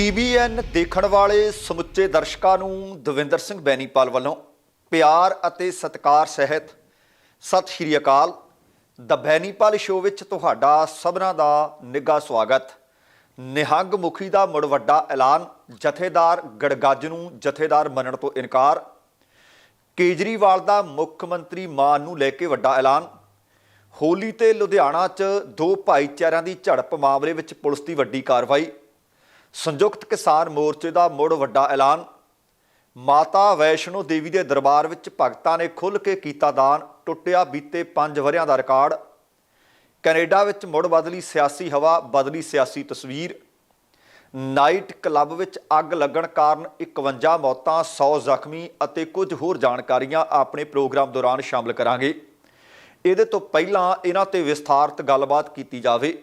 TBN ਦੇਖਣ ਵਾਲੇ ਸਮੁੱਚੇ ਦਰਸ਼ਕਾਂ ਨੂੰ ਦਵਿੰਦਰ ਸਿੰਘ ਬੈਨੀਪਾਲ ਵੱਲੋਂ ਪਿਆਰ ਅਤੇ ਸਤਿਕਾਰ ਸਹਿਤ ਸਤਿ ਸ਼੍ਰੀ ਅਕਾਲ। ਦ ਬੈਨੀਪਾਲ ਸ਼ੋਅ ਵਿੱਚ ਤੁਹਾਡਾ ਸਭਨਾਂ ਦਾ ਨਿੱਘਾ ਸਵਾਗਤ। ਨਿਹੰਗ ਮੁਖੀ ਦਾ ਮੁੜ ਵੱਡਾ ਐਲਾਨ, ਜਥੇਦਾਰ ਗੜਗੱਜ ਨੂੰ ਜਥੇਦਾਰ ਮੰਨਣ ਤੋਂ ਇਨਕਾਰ। ਕੇਜਰੀਵਾਲ ਦਾ ਮੁੱਖ ਮੰਤਰੀ ਮਾਨ ਨੂੰ ਲੈ ਕੇ ਵੱਡਾ ਐਲਾਨ। ਹੋਲੀ ਤੇ ਲੁਧਿਆਣਾ 'ਚ ਦੋ ਭਾਈਚਾਰਿਆਂ ਦੀ ਝੜਪ ਮਾਮਲੇ ਵਿੱਚ ਪੁਲਿਸ ਦੀ ਵੱਡੀ ਕਾਰਵਾਈ। ਸੰਯੁਕਤ ਕਿਸਾਨ ਮੋਰਚੇ ਦਾ ਮੁੜ ਵੱਡਾ ਐਲਾਨ। ਮਾਤਾ ਵੈਸ਼ਨੋ ਦੇਵੀ ਦੇ ਦਰਬਾਰ ਵਿੱਚ ਭਗਤਾਂ ਨੇ ਖੁੱਲ੍ਹ ਕੇ ਕੀਤਾ ਦਾਨ, ਟੁੱਟਿਆ ਬੀਤੇ 5 ਵਰਿਆਂ ਦਾ ਰਿਕਾਰਡ। ਕੈਨੇਡਾ ਵਿੱਚ ਮੁੜ ਬਦਲੀ ਸਿਆਸੀ ਹਵਾ, ਬਦਲੀ ਸਿਆਸੀ ਤਸਵੀਰ। ਨਾਈਟ ਕਲੱਬ ਵਿੱਚ ਅੱਗ ਲੱਗਣ ਕਾਰਨ 51 ਮੌਤਾਂ 100 ਜ਼ਖਮੀ ਅਤੇ ਕੁਝ ਹੋਰ ਜਾਣਕਾਰੀਆਂ ਆਪਣੇ ਪ੍ਰੋਗਰਾਮ ਦੌਰਾਨ ਸ਼ਾਮਲ ਕਰਾਂਗੇ। ਇਹਦੇ ਤੋਂ ਪਹਿਲਾਂ ਇਹਨਾਂ ਤੇ ਵਿਸਥਾਰਤ ਗੱਲਬਾਤ ਕੀਤੀ ਜਾਵੇ।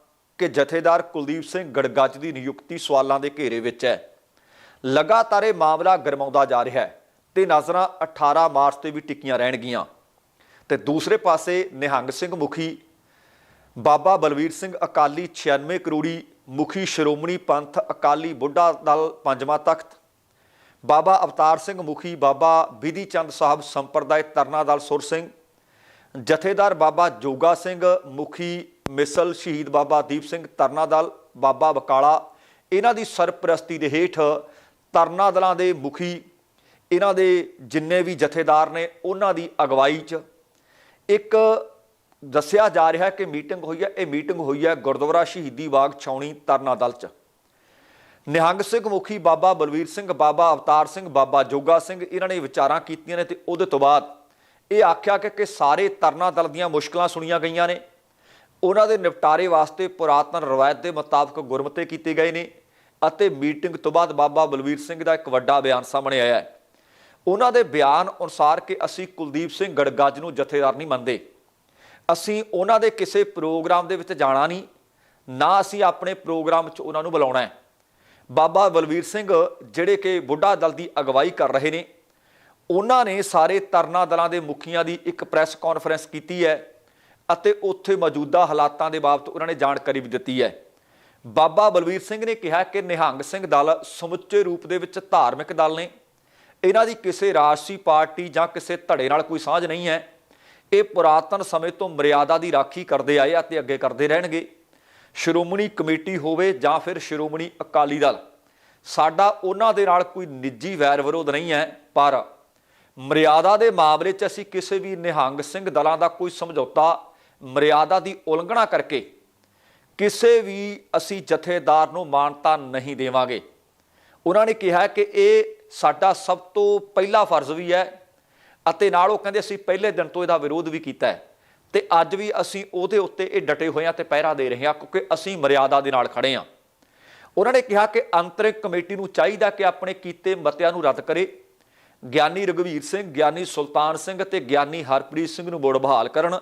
ਕਿ ਜਥੇਦਾਰ ਕੁਲਦੀਪ ਸਿੰਘ ਗੜਗੱਜ ਦੀ ਨਿਯੁਕਤੀ ਸਵਾਲਾਂ ਦੇ ਘੇਰੇ ਵਿੱਚ ਹੈ। ਲਗਾਤਾਰ ਇਹ ਮਾਮਲਾ ਗਰਮਾਉਂਦਾ ਜਾ ਰਿਹਾ ਹੈ ਤੇ ਨਜ਼ਰਾਂ 18 ਮਾਰਚ ਤੇ ਵੀ ਟਿੱਕੀਆਂ ਰਹਿਣਗੀਆਂ। ਤੇ ਦੂਸਰੇ ਪਾਸੇ ਨਿਹੰਗ ਸਿੰਘ ਮੁਖੀ, ਬਾਬਾ ਬਲਵੀਰ ਸਿੰਘ ਅਕਾਲੀ 96 ਕਰੋੜੀ ਮੁਖੀ ਸ਼੍ਰੋਮਣੀ ਪੰਥ ਅਕਾਲੀ ਬੁੱਢਾ ਦਲ ਪੰਜਵਾਂ ਤਖਤ, ਬਾਬਾ ਅਵਤਾਰ ਸਿੰਘ ਮੁਖੀ ਬਾਬਾ ਵਿਧੀ ਚੰਦ ਸਾਹਿਬ ਸੰਪਰਦਾਇ ਤਰਨਾ ਦਲ ਸੁਰ ਸਿੰਘ, ਜਥੇਦਾਰ ਬਾਬਾ ਜੋਗਾ ਸਿੰਘ ਮੁਖੀ ਮਿਸਲ ਸ਼ਹੀਦ ਬਾਬਾ ਦੀਪ ਸਿੰਘ ਤਰਨਾ ਦਲ ਬਾਬਾ ਬਕਾਲਾ ਇਹਨਾਂ ਦੀ ਸਰਪ੍ਰਸਤੀ ਦੇ ਹੇਠ ਤਰਨਾ ਦਲਾਂ ਦੇ ਮੁਖੀ, ਇਹਨਾਂ ਦੇ ਜਿੰਨੇ ਵੀ ਜਥੇਦਾਰ ਨੇ, ਉਹਨਾਂ ਦੀ ਅਗਵਾਈ 'ਚ ਇੱਕ ਦੱਸਿਆ ਜਾ ਰਿਹਾ ਕਿ ਮੀਟਿੰਗ ਹੋਈ ਹੈ, ਇਹ ਮੀਟਿੰਗ ਹੋਈ ਹੈ ਗੁਰਦੁਆਰਾ ਸ਼ਹੀਦੀ ਬਾਗ ਛਾਉਣੀ ਤਰਨਾ ਦਲ 'ਚ। ਨਿਹੰਗ ਸਿੰਘ ਮੁਖੀ ਬਾਬਾ ਬਲਵੀਰ ਸਿੰਘ, ਬਾਬਾ ਅਵਤਾਰ ਸਿੰਘ, ਬਾਬਾ ਜੋਗਾ ਸਿੰਘ, ਇਹਨਾਂ ਨੇ ਵਿਚਾਰਾਂ ਕੀਤੀਆਂ ਨੇ ਤੇ ਉਹਦੇ ਤੋਂ ਬਾਅਦ ਇਹ ਆਖਿਆ ਕਿ ਕਿ ਸਾਰੇ ਤਰਨਾ ਦਲ ਦੀਆਂ ਮੁਸ਼ਕਲਾਂ ਸੁਣੀਆਂ ਗਈਆਂ ਨੇ। ਉਹਨਾਂ ਦੇ ਨਿਪਟਾਰੇ ਵਾਸਤੇ ਪੁਰਾਤਨ ਰਵਾਇਤ ਦੇ ਮੁਤਾਬਕ ਗੁਰਮਤੇ ਕੀਤੇ ਗਏ ਨੇ ਅਤੇ ਮੀਟਿੰਗ ਤੋਂ ਬਾਅਦ ਬਾਬਾ ਬਲਵੀਰ ਸਿੰਘ ਦਾ ਇੱਕ ਵੱਡਾ ਬਿਆਨ ਸਾਹਮਣੇ ਆਇਆ ਹੈ। ਉਹਨਾਂ ਦੇ ਬਿਆਨ ਅਨੁਸਾਰ ਕਿ ਅਸੀਂ ਕੁਲਦੀਪ ਸਿੰਘ ਗੜਗੱਜ ਨੂੰ ਜਥੇਦਾਰ ਨਹੀਂ ਮੰਨਦੇ। ਅਸੀਂ ਉਹਨਾਂ ਦੇ ਕਿਸੇ ਪ੍ਰੋਗਰਾਮ ਦੇ ਵਿੱਚ ਜਾਣਾ ਨਹੀਂ, ਨਾ ਅਸੀਂ ਆਪਣੇ ਪ੍ਰੋਗਰਾਮ 'ਚ ਉਹਨਾਂ ਨੂੰ ਬੁਲਾਉਣਾ ਹੈ। ਬਾਬਾ ਬਲਵੀਰ ਸਿੰਘ ਜਿਹੜੇ ਕਿ ਬੁੱਢਾ ਦਲ ਦੀ ਅਗਵਾਈ ਕਰ ਰਹੇ ਨੇ, ਉਹਨਾਂ ਨੇ ਸਾਰੇ ਤਰਨਾ ਦਲਾਂ ਦੇ ਮੁਖੀਆਂ ਦੀ ਇੱਕ ਪ੍ਰੈਸ ਕਾਨਫਰੰਸ ਕੀਤੀ ਹੈ ਅਤੇ ਉੱਥੇ ਮੌਜੂਦਾ ਹਾਲਾਤਾਂ ਦੇ ਬਾਬਤ ਉਹਨਾਂ ਨੇ ਜਾਣਕਾਰੀ ਵੀ ਦਿੱਤੀ ਹੈ। ਬਾਬਾ ਬਲਵੀਰ ਸਿੰਘ ਨੇ ਕਿਹਾ ਕਿ ਨਿਹੰਗ ਸਿੰਘ ਦਲ ਸਮੁੱਚੇ ਰੂਪ ਦੇ ਵਿੱਚ ਧਾਰਮਿਕ ਦਲ ਨੇ। ਇਹਨਾਂ ਦੀ ਕਿਸੇ ਰਾਜਸੀ ਪਾਰਟੀ ਜਾਂ ਕਿਸੇ ਧੜੇ ਨਾਲ ਕੋਈ ਸਾਂਝ ਨਹੀਂ ਹੈ। ਇਹ ਪੁਰਾਤਨ ਸਮੇਂ ਤੋਂ ਮਰਿਆਦਾ ਦੀ ਰਾਖੀ ਕਰਦੇ ਆਏ ਅਤੇ ਅੱਗੇ ਕਰਦੇ ਰਹਿਣਗੇ। ਸ਼੍ਰੋਮਣੀ ਕਮੇਟੀ ਹੋਵੇ ਜਾਂ ਫਿਰ ਸ਼੍ਰੋਮਣੀ ਅਕਾਲੀ ਦਲ, ਸਾਡਾ ਉਹਨਾਂ ਦੇ ਨਾਲ ਕੋਈ ਨਿੱਜੀ ਵੈਰ ਵਿਰੋਧ ਨਹੀਂ ਹੈ, ਪਰ ਮਰਿਆਦਾ ਦੇ ਮਾਮਲੇ 'ਚ ਅਸੀਂ ਕਿਸੇ ਵੀ ਨਿਹੰਗ ਸਿੰਘ ਦਲਾਂ ਦਾ ਕੋਈ ਸਮਝੌਤਾ ਮਰਿਆਦਾ ਦੀ ਉਲੰਘਣਾ ਕਰਕੇ ਕਿਸੇ ਵੀ ਅਸੀਂ ਜਥੇਦਾਰ ਨੂੰ ਮਾਨਤਾ ਨਹੀਂ ਦੇਵਾਂਗੇ। ਉਹਨਾਂ ਨੇ ਕਿਹਾ ਕਿ ਇਹ ਸਾਡਾ ਸਭ ਤੋਂ ਪਹਿਲਾ ਫਰਜ਼ ਵੀ ਹੈ ਅਤੇ ਨਾਲ ਉਹ ਕਹਿੰਦੇ ਅਸੀਂ ਪਹਿਲੇ ਦਿਨ ਤੋਂ ਇਹਦਾ ਵਿਰੋਧ ਵੀ ਕੀਤਾ ਹੈ ਤੇ ਅੱਜ ਵੀ ਅਸੀਂ ਉਹਦੇ ਉੱਤੇ ਇਹ ਡਟੇ ਹੋਏ ਹਾਂ ਤੇ ਪਹਿਰਾ ਦੇ ਰਹੇ ਹਾਂ ਕਿਉਂਕਿ ਅਸੀਂ ਮਰਿਆਦਾ ਦੇ ਨਾਲ ਖੜੇ ਹਾਂ। ਉਹਨਾਂ ਨੇ ਕਿਹਾ ਕਿ ਅੰਤਰਿਕ ਕਮੇਟੀ ਨੂੰ ਚਾਹੀਦਾ ਕਿ ਆਪਣੇ ਕੀਤੇ ਮਤਿਆਂ ਨੂੰ ਰੱਦ ਕਰੇ। ਗਿਆਨੀ ਰਗਵੀਰ ਸਿੰਘ, ਗਿਆਨੀ ਸੁਲਤਾਨ ਸਿੰਘ ਤੇ ਗਿਆਨੀ ਹਰਪ੍ਰੀਤ ਸਿੰਘ ਨੂੰ ਮੁੜ ਬਹਾਲ ਕਰਨ।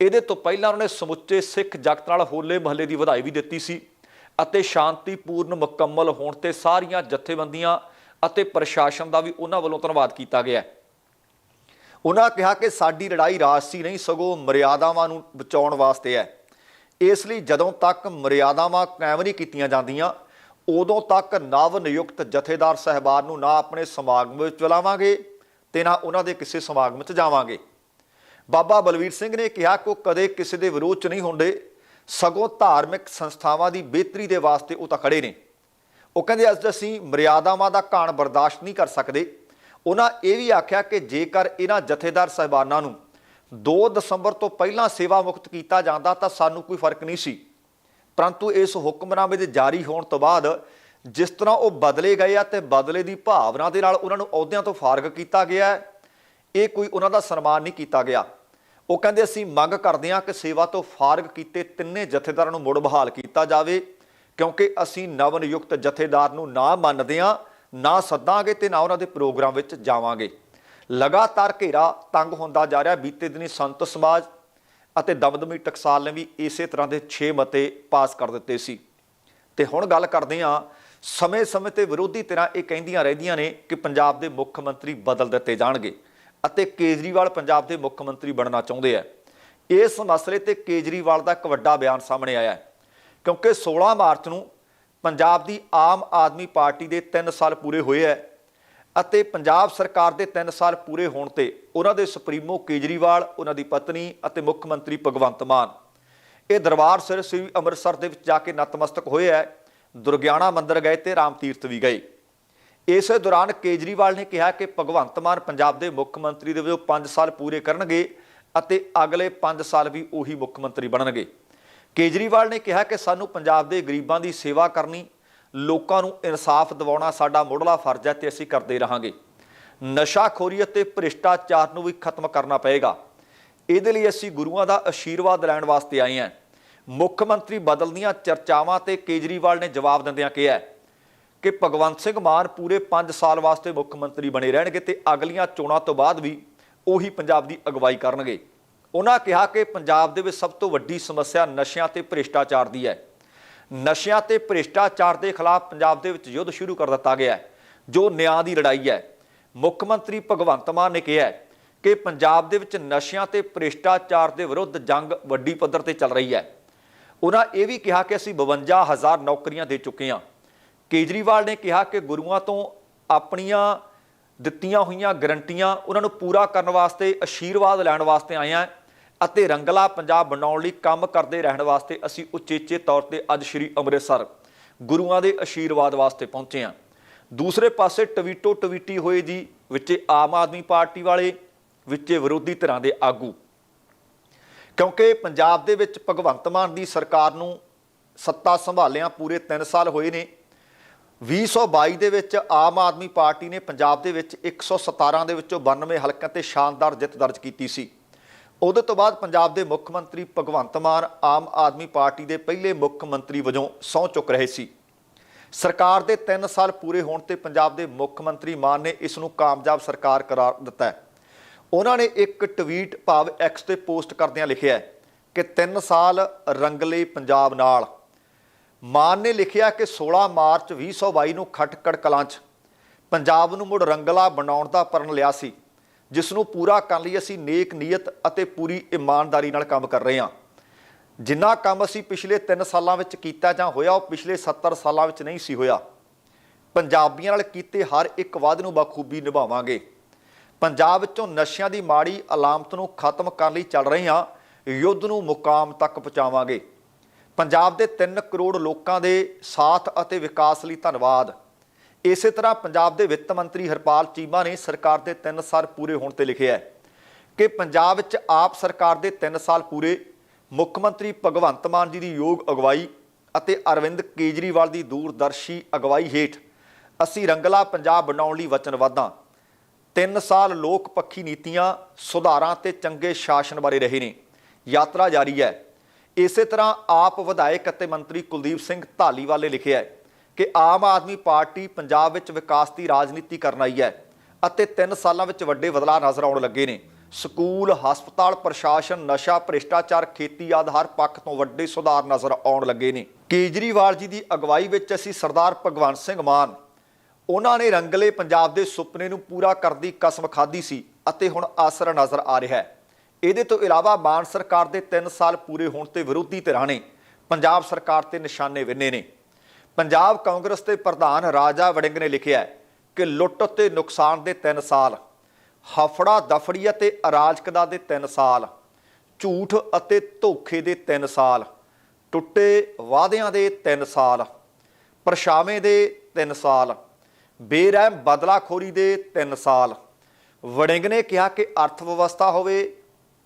ਇਹਦੇ ਤੋਂ ਪਹਿਲਾਂ ਉਹਨਾਂ ਨੇ ਸਮੁੱਚੇ ਸਿੱਖ ਜਗਤ ਨਾਲ ਹੋਲੇ ਮਹੱਲੇ ਦੀ ਵਧਾਈ ਵੀ ਦਿੱਤੀ ਸੀ ਅਤੇ ਸ਼ਾਂਤੀਪੂਰਨ ਮੁਕੰਮਲ ਹੋਣ ਤੇ ਸਾਰੀਆਂ ਜਥੇਬੰਦੀਆਂ ਅਤੇ ਪ੍ਰਸ਼ਾਸਨ ਦਾ ਵੀ ਉਹਨਾਂ ਵੱਲੋਂ ਧੰਨਵਾਦ ਕੀਤਾ ਗਿਆ ਉਹਨਾਂ ਕਿਹਾ ਕਿ ਸਾਡੀ ਲੜਾਈ ਰਾਜਸੀ ਨਹੀਂ, ਸਗੋਂ ਮਰਿਆਦਾਵਾਂ ਨੂੰ ਬਚਾਉਣ ਵਾਸਤੇ ਹੈ। ਇਸ ਲਈ ਜਦੋਂ ਤੱਕ ਮਰਿਆਦਾਵਾਂ ਕਾਇਮ ਨਹੀਂ ਕੀਤੀਆਂ ਜਾਂਦੀਆਂ, ਉਦੋਂ ਤੱਕ ਨਵ ਨਿਯੁਕਤ ਜਥੇਦਾਰ ਸਹਿਬਾਨ ਨੂੰ ਨਾ ਆਪਣੇ ਸਮਾਗਮ ਵਿੱਚ ਬੁਲਾਵਾਂਗੇ ਤੇ ਨਾ ਉਹਨਾਂ ਦੇ ਕਿਸੇ ਸਮਾਗਮ 'ਚ ਜਾਵਾਂਗੇ। ਬਾਬਾ ਬਲਵੀਰ ਸਿੰਘ ਨੇ ਕਿਹਾ ਕਿ ਉਹ ਕਦੇ ਕਿਸੇ ਦੇ ਵਿਰੋਧ 'ਚ ਨਹੀਂ ਹੁੰਦੇ। ਸਗੋਂ ਧਾਰਮਿਕ ਸੰਸਥਾਵਾਂ ਦੀ ਬਿਹਤਰੀ ਦੇ ਵਾਸਤੇ ਉਹ ਤਾਂ ਖੜੇ ਨੇ। ਉਹ ਕਹਿੰਦੇ, ਅੱਜ ਅਸੀਂ ਮਰਿਆਦਾਵਾਂ ਦਾ ਕਾਣ ਬਰਦਾਸ਼ਤ ਨਹੀਂ ਕਰ ਸਕਦੇ। ਉਹਨਾਂ ਇਹ ਵੀ ਆਖਿਆ ਕਿ ਜੇਕਰ ਇਹਨਾਂ ਜਥੇਦਾਰ ਸਹਿਬਾਨਾਂ ਨੂੰ 2 ਦਸੰਬਰ ਤੋਂ ਪਹਿਲਾਂ ਸੇਵਾ ਮੁਕਤ ਕੀਤਾ ਜਾਂਦਾ ਤਾਂ ਸਾਨੂੰ ਕੋਈ ਫ਼ਰਕ ਨਹੀਂ ਸੀ। ਪਰੰਤੂ ਇਸ ਹੁਕਮਨਾਮੇ ਦੇ ਜਾਰੀ ਹੋਣ ਤੋਂ ਬਾਅਦ ਜਿਸ ਤਰ੍ਹਾਂ ਉਹ ਬਦਲੇ ਗਏ ਆ ਤੇ ਬਦਲੇ ਦੀ ਭਾਵਨਾ ਦੇ ਨਾਲ ਉਹਨਾਂ ਨੂੰ ਅਹੁਦਿਆਂ ਤੋਂ ਫਾਰਗ ਕੀਤਾ ਗਿਆ, ਇਹ ਕੋਈ ਉਹਨਾਂ ਦਾ ਸਨਮਾਨ ਨਹੀਂ ਕੀਤਾ ਗਿਆ। ਉਹ ਕਹਿੰਦੇ ਅਸੀਂ ਮੰਗ ਕਰਦੇ ਹਾਂ ਕਿ ਸੇਵਾ ਤੋਂ ਫਾਰਗ ਕੀਤੇ ਤਿੰਨੇ ਜਥੇਦਾਰਾਂ ਨੂੰ ਮੁੜ ਬਹਾਲ ਕੀਤਾ ਜਾਵੇ, ਕਿਉਂਕਿ ਅਸੀਂ ਨਵ ਨਿਯੁਕਤ ਜਥੇਦਾਰ ਨੂੰ ਨਾ ਮੰਨਦੇ ਹਾਂ, ਨਾ ਸੱਦਾਂਗੇ ਤੇ ਨਾ ਉਹਨਾਂ ਦੇ ਪ੍ਰੋਗਰਾਮ ਵਿੱਚ ਜਾਵਾਂਗੇ। ਲਗਾਤਾਰ ਘੇਰਾ ਤੰਗ ਹੁੰਦਾ ਜਾ ਰਿਹਾ ਬੀਤੇ ਦਿਨੀ ਸੰਤ ਸਮਾਜ ਅਤੇ ਦਮਦਮੀ ਟਕਸਾਲ ਨੇ ਵੀ ਇਸੇ ਤਰ੍ਹਾਂ ਦੇ 6 ਮਤੇ ਪਾਸ ਕਰ ਦਿੱਤੇ ਸੀ। ਤੇ ਹੁਣ ਗੱਲ ਕਰਦੇ ਹਾਂ, ਸਮੇਂ-ਸਮੇਂ ਤੇ ਵਿਰੋਧੀ ਧਿਰਾਂ ਇਹ ਕਹਿੰਦੀਆਂ ਰਹਿੰਦੀਆਂ ਨੇ ਕਿ ਪੰਜਾਬ ਦੇ ਮੁੱਖ ਮੰਤਰੀ ਬਦਲ ਦਿੱਤੇ ਜਾਣਗੇ। ਅਤੇ ਕੇਜਰੀਵਾਲ ਪੰਜਾਬ ਦੇ ਮੁੱਖ ਮੰਤਰੀ ਬਣਨਾ ਚਾਹੁੰਦੇ ਆ। ਇਸ ਮਸਲੇ ਤੇ ਕੇਜਰੀਵਾਲ ਦਾ ਇੱਕ ਵੱਡਾ ਬਿਆਨ ਸਾਹਮਣੇ ਆਇਆ ਹੈ। ਕਿਉਂਕਿ 16 ਮਾਰਚ ਨੂੰ ਪੰਜਾਬ ਦੀ ਆਮ ਆਦਮੀ ਪਾਰਟੀ ਦੇ 3 ਸਾਲ ਪੂਰੇ ਹੋਏ ਹੈ ਅਤੇ ਪੰਜਾਬ ਸਰਕਾਰ ਦੇ 3 ਸਾਲ ਪੂਰੇ ਹੋਣ ਤੇ ਉਹਨਾਂ ਦੇ ਸੁਪਰੀਮੋ ਕੇਜਰੀਵਾਲ, ਉਹਨਾਂ ਦੀ ਪਤਨੀ ਅਤੇ ਮੁੱਖ ਮੰਤਰੀ ਭਗਵੰਤ ਮਾਨ। ਇਹ ਦਰਬਾਰ ਸਿਰ ਸ੍ਰੀ ਅੰਮ੍ਰਿਤਸਰ ਦੇ ਵਿੱਚ ਜਾ ਕੇ ਨਤਮਸਤਕ ਹੋਏ ਹੈ। ਦੁਰਗਿਆਣਾ ਮੰਦਿਰ ਗਏ ਤੇ ਰਾਮ ਤੀਰਥ ਵੀ ਗਏ। ਇਸੇ ਦੌਰਾਨ ਕੇਜਰੀਵਾਲ ਨੇ ਕਿਹਾ ਕਿ ਭਗਵੰਤ ਮਾਨ ਪੰਜਾਬ ਦੇ ਮੁੱਖ ਮੰਤਰੀ ਦੇ ਵਜੋਂ 5 ਸਾਲ ਪੂਰੇ ਕਰਨਗੇ ਅਤੇ ਅਗਲੇ 5 ਸਾਲ ਵੀ ਉਹੀ ਮੁੱਖ ਮੰਤਰੀ ਬਣਨਗੇ। ਕੇਜਰੀਵਾਲ ਨੇ ਕਿਹਾ ਕਿ ਸਾਨੂੰ ਪੰਜਾਬ ਦੇ ਗਰੀਬਾਂ ਦੀ ਸੇਵਾ ਕਰਨੀ, ਲੋਕਾਂ ਨੂੰ ਇਨਸਾਫ ਦਿਵਾਉਣਾ ਸਾਡਾ ਮੁੱਢਲਾ ਫਰਜ਼ ਹੈ ਤੇ ਅਸੀਂ ਕਰਦੇ ਰਹਾਂਗੇ। ਨਸ਼ਾਖੋਰੀ ਅਤੇ ਭ੍ਰਿਸ਼ਟਾਚਾਰ ਨੂੰ ਵੀ ਖਤਮ ਕਰਨਾ ਪਏਗਾ। ਇਹਦੇ ਲਈ ਅਸੀਂ ਗੁਰੂਆਂ ਦਾ ਆਸ਼ੀਰਵਾਦ ਲੈਣ ਵਾਸਤੇ ਆਏ ਹਾਂ। ਮੁੱਖ ਮੰਤਰੀ ਬਦਲਦੀਆਂ ਚਰਚਾਵਾਂ ਤੇ ਕੇਜਰੀਵਾਲ ਨੇ ਜਵਾਬ ਦਿੰਦਿਆਂ ਕਿਹਾ ਕਿ ਭਗਵੰਤ ਸਿੰਘ ਮਾਨ ਪੂਰੇ 5 ਸਾਲ ਵਾਸਤੇ ਮੁੱਖ ਮੰਤਰੀ ਬਣੇ ਰਹਿਣਗੇ ਤੇ ਅਗਲੀਆਂ ਚੋਣਾਂ ਤੋਂ ਬਾਅਦ ਵੀ ਉਹੀ ਪੰਜਾਬ ਦੀ ਅਗਵਾਈ ਕਰਨਗੇ। ਉਹਨਾਂ ਕਿਹਾ ਕਿ ਪੰਜਾਬ ਦੇ ਵਿੱਚ ਸਭ ਤੋਂ ਵੱਡੀ ਸਮੱਸਿਆ ਨਸ਼ਿਆਂ ਤੇ ਭ੍ਰਿਸ਼ਟਾਚਾਰ ਦੀ ਹੈ। ਨਸ਼ਿਆਂ ਤੇ ਭ੍ਰਿਸ਼ਟਾਚਾਰ ਦੇ ਖਿਲਾਫ ਪੰਜਾਬ ਦੇ ਵਿੱਚ ਯੁੱਧ ਸ਼ੁਰੂ ਕਰ ਦਿੱਤਾ ਗਿਆ ਹੈ, ਜੋ ਨਿਆਂ ਦੀ ਲੜਾਈ ਹੈ। ਮੁੱਖ ਮੰਤਰੀ ਭਗਵੰਤ ਮਾਨ ਨੇ ਕਿਹਾ ਕਿ ਪੰਜਾਬ ਦੇ ਵਿੱਚ ਨਸ਼ਿਆਂ ਤੇ ਭ੍ਰਿਸ਼ਟਾਚਾਰ ਦੇ ਵਿਰੁੱਧ ਜੰਗ ਵੱਡੀ ਪੱਧਰ ਤੇ ਚੱਲ ਰਹੀ ਹੈ। ਉਹਨਾਂ ਇਹ ਵੀ ਕਿਹਾ ਕਿ ਅਸੀਂ 52000 ਨੌਕਰੀਆਂ ਦੇ ਚੁੱਕੇ ਹਾਂ। ਕੇਜਰੀਵਾਲ ਨੇ ਕਿਹਾ ਕਿ ਗੁਰੂਆਂ ਤੋਂ ਆਪਣੀਆਂ ਦਿੱਤੀਆਂ ਹੋਈਆਂ ਗਰੰਟੀਆਂ ਉਹਨਾਂ ਨੂੰ ਪੂਰਾ ਕਰਨ ਵਾਸਤੇ ਆਸ਼ੀਰਵਾਦ ਲੈਣ ਵਾਸਤੇ ਆਇਆ ਅਤੇ ਰੰਗਲਾ ਪੰਜਾਬ ਬਣਾਉਣ ਲਈ ਕੰਮ ਕਰਦੇ ਰਹਿਣ ਵਾਸਤੇ ਅਸੀਂ ਉਚੇਚੇ ਤੌਰ ਤੇ ਅੱਜ ਸ਼੍ਰੀ ਅੰਮ੍ਰਿਤਸਰ ਗੁਰੂਆਂ ਦੇ ਆਸ਼ੀਰਵਾਦ ਵਾਸਤੇ ਪਹੁੰਚੇ ਹਾਂ। ਦੂਸਰੇ ਪਾਸੇ ਟਵੀਟੋ ਟਵੀਟੀ ਹੋਏ ਜੀ, ਵਿੱਚ ਆਮ ਆਦਮੀ ਪਾਰਟੀ ਵਾਲੇ, ਵਿੱਚ ਵਿਰੋਧੀ ਧਿਰਾਂ ਦੇ ਆਗੂ। ਕਿਉਂਕਿ ਪੰਜਾਬ ਦੇ ਵਿੱਚ ਭਗਵੰਤ ਮਾਨ ਦੀ ਸਰਕਾਰ ਨੂੰ ਸੱਤਾ ਸੰਭਾਲਿਆਂ ਪੂਰੇ 3 ਸਾਲ ਹੋਏ ਨੇ 2022 ਦੇ ਵਿੱਚ ਆਮ ਆਦਮੀ ਪਾਰਟੀ ਨੇ ਪੰਜਾਬ ਦੇ ਵਿੱਚ 117 ਦੇ ਵਿੱਚੋਂ 92 ਹਲਕਿਆਂ ਤੇ ਸ਼ਾਨਦਾਰ ਜਿੱਤ ਦਰਜ ਕੀਤੀ ਸੀ। ਉਹਦੇ ਤੋਂ ਬਾਅਦ ਪੰਜਾਬ ਦੇ ਮੁੱਖ ਮੰਤਰੀ ਭਗਵੰਤ ਮਾਨ ਆਮ ਆਦਮੀ ਪਾਰਟੀ ਦੇ ਪਹਿਲੇ ਮੁੱਖ ਮੰਤਰੀ ਵਜੋਂ ਸਹੁੰ ਚੁੱਕ ਰਹੇ ਸੀ। ਸਰਕਾਰ ਦੇ 3 ਸਾਲ ਪੂਰੇ ਹੋਣ ਤੇ ਪੰਜਾਬ ਦੇ ਮੁੱਖ ਮੰਤਰੀ ਮਾਨ ਨੇ ਇਸ ਨੂੰ ਕਾਮਯਾਬ ਸਰਕਾਰ ਕਰਾਰ ਦਿੱਤਾ ਹੈ। ਉਹਨਾਂ ਨੇ ਇੱਕ ਟਵੀਟ ਭਾਵ ਐਕਸ ਤੇ ਪੋਸਟ ਕਰਦਿਆਂ ਲਿਖਿਆ ਕਿ 3 ਸਾਲ ਰੰਗਲੇ ਪੰਜਾਬ ਨਾਲ। ਮਾਨ ਨੇ ਲਿਖਿਆ ਕਿ 16 ਮਾਰਚ 2022 ਨੂੰ ਖਟਕੜ ਕਲਾਂ 'ਚ ਪੰਜਾਬ ਨੂੰ ਮੁੜ ਰੰਗਲਾ ਬਣਾਉਣ ਦਾ ਪਰਨ ਲਿਆ ਸੀ, ਜਿਸ ਨੂੰ ਪੂਰਾ ਕਰਨ ਲਈ ਅਸੀਂ ਨੇਕ ਨੀਅਤ ਅਤੇ ਪੂਰੀ ਇਮਾਨਦਾਰੀ ਨਾਲ ਕੰਮ ਕਰ ਰਹੇ ਹਾਂ। ਜਿੰਨਾ ਕੰਮ ਅਸੀਂ ਪਿਛਲੇ 3 ਸਾਲਾਂ ਵਿੱਚ ਕੀਤਾ ਜਾਂ ਹੋਇਆ, ਉਹ ਪਿਛਲੇ 70 ਸਾਲਾਂ ਵਿੱਚ ਨਹੀਂ ਸੀ ਹੋਇਆ। ਪੰਜਾਬੀਆਂ ਨਾਲ ਕੀਤੇ ਹਰ ਇੱਕ ਵਾਅਦੇ ਨੂੰ ਬਖੂਬੀ ਨਿਭਾਵਾਂਗੇ। ਪੰਜਾਬ ਵਿੱਚੋਂ ਨਸ਼ਿਆਂ ਦੀ ਮਾੜੀ ਅਲਾਮਤ ਨੂੰ ਖਤਮ ਕਰਨ ਲਈ ਚੱਲ ਰਹੇ ਹਾਂ, ਯੁੱਧ ਨੂੰ ਮੁਕਾਮ ਤੱਕ ਪਹੁੰਚਾਵਾਂਗੇ। ਪੰਜਾਬ ਦੇ 3 ਕਰੋੜ ਲੋਕਾਂ ਦੇ ਸਾਥ ਅਤੇ ਵਿਕਾਸ ਲਈ ਧੰਨਵਾਦ। ਇਸੇ ਤਰ੍ਹਾਂ ਪੰਜਾਬ ਦੇ ਵਿੱਤ ਮੰਤਰੀ ਹਰਪਾਲ ਚੀਮਾ ਨੇ ਸਰਕਾਰ ਦੇ 3 ਸਾਲ ਪੂਰੇ ਹੋਣ ਤੇ ਲਿਖਿਆ ਹੈ ਕਿ ਪੰਜਾਬ ਵਿੱਚ ਆਪ ਸਰਕਾਰ ਦੇ 3 ਸਾਲ ਪੂਰੇ, ਮੁੱਖ ਮੰਤਰੀ ਭਗਵੰਤ ਮਾਨ ਜੀ ਦੀ ਯੋਗ ਅਗਵਾਈ ਅਤੇ ਅਰਵਿੰਦ ਕੇਜਰੀਵਾਲ ਦੀ ਦੂਰਦਰਸ਼ੀ ਅਗਵਾਈ ਹੇਠ ਅਸੀਂ ਰੰਗਲਾ ਪੰਜਾਬ ਬਣਾਉਣ ਲਈ ਵਚਨਬੱਧ ਹਾਂ। 3 ਸਾਲ ਲੋਕ ਪੱਖੀ ਨੀਤੀਆਂ ਸੁਧਾਰਾਂ ਤੇ ਚੰਗੇ ਸ਼ਾਸਨ ਬਾਰੇ ਰਹੇ ਨੇ। ਯਾਤਰਾ ਜਾਰੀ ਹੈ। ਇਸੇ ਤਰ੍ਹਾਂ ਆਪ ਵਿਧਾਇਕ ਅਤੇ ਮੰਤਰੀ ਕੁਲਦੀਪ ਸਿੰਘ ਧਾਲੀਵਾਲ ਨੇ ਲਿਖਿਆ ਹੈ ਕਿ ਆਮ ਆਦਮੀ ਪਾਰਟੀ ਪੰਜਾਬ ਵਿੱਚ ਵਿਕਾਸ ਦੀ ਰਾਜਨੀਤੀ ਕਰਨ ਆਈ ਹੈ ਅਤੇ 3 ਸਾਲਾਂ ਵਿੱਚ ਵੱਡੇ ਬਦਲਾਅ ਨਜ਼ਰ ਆਉਣ ਲੱਗੇ ਨੇ। ਸਕੂਲ, ਹਸਪਤਾਲ, ਪ੍ਰਸ਼ਾਸਨ, ਨਸ਼ਾ, ਭ੍ਰਿਸ਼ਟਾਚਾਰ ਖੇਤੀ ਆਦਿ ਹਰ ਪੱਖ ਤੋਂ ਵੱਡੇ ਸੁਧਾਰ ਨਜ਼ਰ ਆਉਣ ਲੱਗੇ ਨੇ। ਕੇਜਰੀਵਾਲ ਜੀ ਦੀ ਅਗਵਾਈ ਵਿੱਚ ਅਸੀਂ ਸਰਦਾਰ ਭਗਵੰਤ ਸਿੰਘ ਮਾਨ, ਉਹਨਾਂ ਨੇ ਰੰਗਲੇ ਪੰਜਾਬ ਦੇ ਸੁਪਨੇ ਨੂੰ ਪੂਰਾ ਕਰਨ ਦੀ ਕਸਮ ਖਾਧੀ ਸੀ ਅਤੇ ਹੁਣ ਅਸਰ ਨਜ਼ਰ ਆ ਰਿਹਾ ਹੈ। ਇਹਦੇ ਤੋਂ ਇਲਾਵਾ ਮਾਨ ਸਰਕਾਰ ਦੇ 3 ਸਾਲ ਪੂਰੇ ਹੋਣ ਤੇ ਵਿਰੋਧੀ ਧਿਰਾਂ ਨੇ ਪੰਜਾਬ ਸਰਕਾਰ ਤੇ ਨਿਸ਼ਾਨੇ ਵਿੰਨੇ ਨੇ। ਪੰਜਾਬ ਕਾਂਗਰਸ ਦੇ ਪ੍ਰਧਾਨ ਰਾਜਾ ਵੜਿੰਗ ਨੇ ਲਿਖਿਆ ਕਿ ਲੁੱਟ ਤੇ ਨੁਕਸਾਨ ਦੇ 3 ਸਾਲ, ਹਫੜਾ ਦਫੜੀ ਅਤੇ ਅਰਾਜਕਤਾ ਦੇ 3 ਸਾਲ, ਝੂਠ ਅਤੇ ਧੋਖੇ ਦੇ 3 ਸਾਲ, ਟੁੱਟੇ ਵਾਅਦਿਆਂ ਦੇ 3 ਸਾਲ, ਪਰਛਾਵੇਂ ਦੇ 3 ਸਾਲ, ਬੇਰਹਿਮ ਬਦਲਾਖੋਰੀ ਦੇ 3 ਸਾਲ। ਵੜਿੰਗ ਨੇ ਕਿਹਾ ਕਿ ਅਰਥ ਵਿਵਸਥਾ ਹੋਵੇ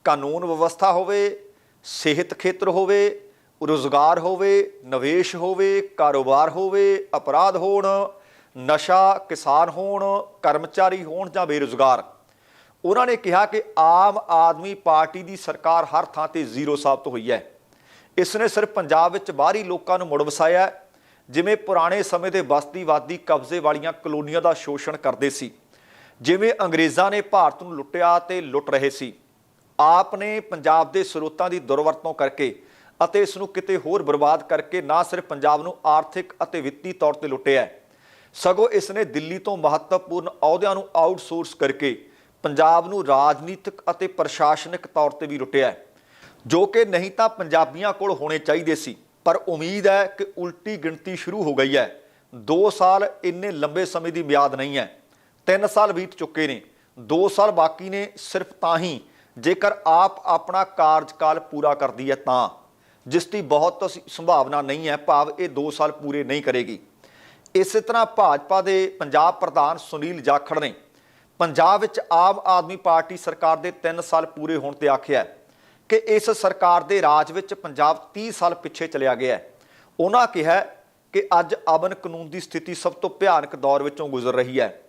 ਕਾਨੂੰਨ ਵਿਵਸਥਾ ਹੋਵੇ, ਸਿਹਤ ਖੇਤਰ ਹੋਵੇ, ਰੋਜ਼ਗਾਰ ਹੋਵੇ, ਨਿਵੇਸ਼ ਹੋਵੇ, ਕਾਰੋਬਾਰ ਹੋਵੇ, ਅਪਰਾਧ ਹੋਣ, ਨਸ਼ਾ ਕਿਸਾਨ ਹੋਣ, ਕਰਮਚਾਰੀ ਹੋਣ ਜਾਂ ਬੇਰੁਜ਼ਗਾਰ। ਉਹਨਾਂ ਨੇ ਕਿਹਾ ਕਿ ਆਮ ਆਦਮੀ ਪਾਰਟੀ ਦੀ ਸਰਕਾਰ ਹਰ ਥਾਂ ਤੇ ਜ਼ੀਰੋ ਸਾਬਤ ਹੋਈ ਹੈ। ਇਸ ਨੇ ਸਿਰਫ ਪੰਜਾਬ ਵਿੱਚ ਬਾਹਰੀ ਲੋਕਾਂ ਨੂੰ ਮੁੜ ਵਸਾਇਆ ਜਿਵੇਂ ਪੁਰਾਣੇ ਸਮੇਂ ਦੇ ਬਸਤੀਵਾਦੀ ਕਬਜ਼ੇ ਵਾਲੀਆਂ ਕਲੋਨੀਆਂ ਦਾ ਸ਼ੋਸ਼ਣ ਕਰਦੇ ਸੀ, ਜਿਵੇਂ ਅੰਗਰੇਜ਼ਾਂ ਨੇ ਭਾਰਤ ਨੂੰ ਲੁੱਟਿਆ ਤੇ ਲੁੱਟ ਰਹੇ ਸੀ। ਆਪ ਨੇ ਪੰਜਾਬ ਦੇ ਸਰੋਤਾਂ ਦੀ ਦੁਰਵਰਤੋਂ ਕਰਕੇ ਅਤੇ ਇਸ ਨੂੰ ਕਿਤੇ ਹੋਰ ਬਰਬਾਦ ਕਰਕੇ ਨਾ ਸਿਰਫ ਪੰਜਾਬ ਨੂੰ ਆਰਥਿਕ ਅਤੇ ਵਿੱਤੀ ਤੌਰ ਤੇ ਲੁੱਟਿਆ ਹੈ, ਸਗੋਂ ਇਸ ਨੇ ਦਿੱਲੀ ਤੋਂ ਮਹੱਤਵਪੂਰਨ ਅਹੁਦਿਆਂ ਨੂੰ ਆਊਟਸੋਰਸ ਕਰਕੇ ਪੰਜਾਬ ਨੂੰ ਰਾਜਨੀਤਿਕ ਅਤੇ ਪ੍ਰਸ਼ਾਸਨਿਕ ਤੌਰ ਤੇ ਵੀ ਲੁੱਟਿਆ ਹੈ, ਜੋ ਕਿ ਨਹੀਂ ਤਾਂ ਪੰਜਾਬੀਆਂ ਕੋਲ ਹੋਣੇ ਚਾਹੀਦੇ ਸੀ ਪਰ ਉਮੀਦ ਹੈ ਕਿ ਉਲਟੀ ਗਿਣਤੀ ਸ਼ੁਰੂ ਹੋ ਗਈ ਹੈ। 2 ਸਾਲ ਇੰਨੇ ਲੰਬੇ ਸਮੇਂ ਦੀ ਮਿਆਦ ਨਹੀਂ ਹੈ 3 ਸਾਲ ਬੀਤ ਚੁੱਕੇ ਨੇ 2 ਸਾਲ ਬਾਕੀ ਨੇ ਸਿਰਫ ਤਾਂ ਹੀ ਜੇਕਰ ਆਪ ਆਪਣਾ ਕਾਰਜਕਾਲ ਪੂਰਾ ਕਰਦੀ ਹੈ ਤਾਂ, ਜਿਸ ਦੀ ਬਹੁਤ ਸੰਭਾਵਨਾ ਨਹੀਂ ਹੈ, ਭਾਵ ਇਹ 2 ਸਾਲ ਪੂਰੇ ਨਹੀਂ ਕਰੇਗੀ। ਇਸੇ ਤਰ੍ਹਾਂ ਭਾਜਪਾ ਦੇ ਪੰਜਾਬ ਪ੍ਰਧਾਨ ਸੁਨੀਲ ਜਾਖੜ ਨੇ ਪੰਜਾਬ ਵਿੱਚ ਆਮ ਆਦਮੀ ਪਾਰਟੀ ਸਰਕਾਰ ਦੇ 3 ਸਾਲ ਪੂਰੇ ਹੋਣ ਤੇ ਆਖਿਆ ਕਿ ਇਸ ਸਰਕਾਰ ਦੇ ਰਾਜ ਵਿੱਚ ਪੰਜਾਬ 30 ਸਾਲ ਪਿੱਛੇ ਚਲਿਆ ਗਿਆ ਹੈ। ਉਹਨਾਂ ਕਿਹਾ ਕਿ ਅੱਜ ਅਮਨ ਕਾਨੂੰਨ ਦੀ ਸਥਿਤੀ ਸਭ ਤੋਂ ਭਿਆਨਕ ਦੌਰ ਵਿੱਚੋਂ ਗੁਜ਼ਰ ਰਹੀ ਹੈ।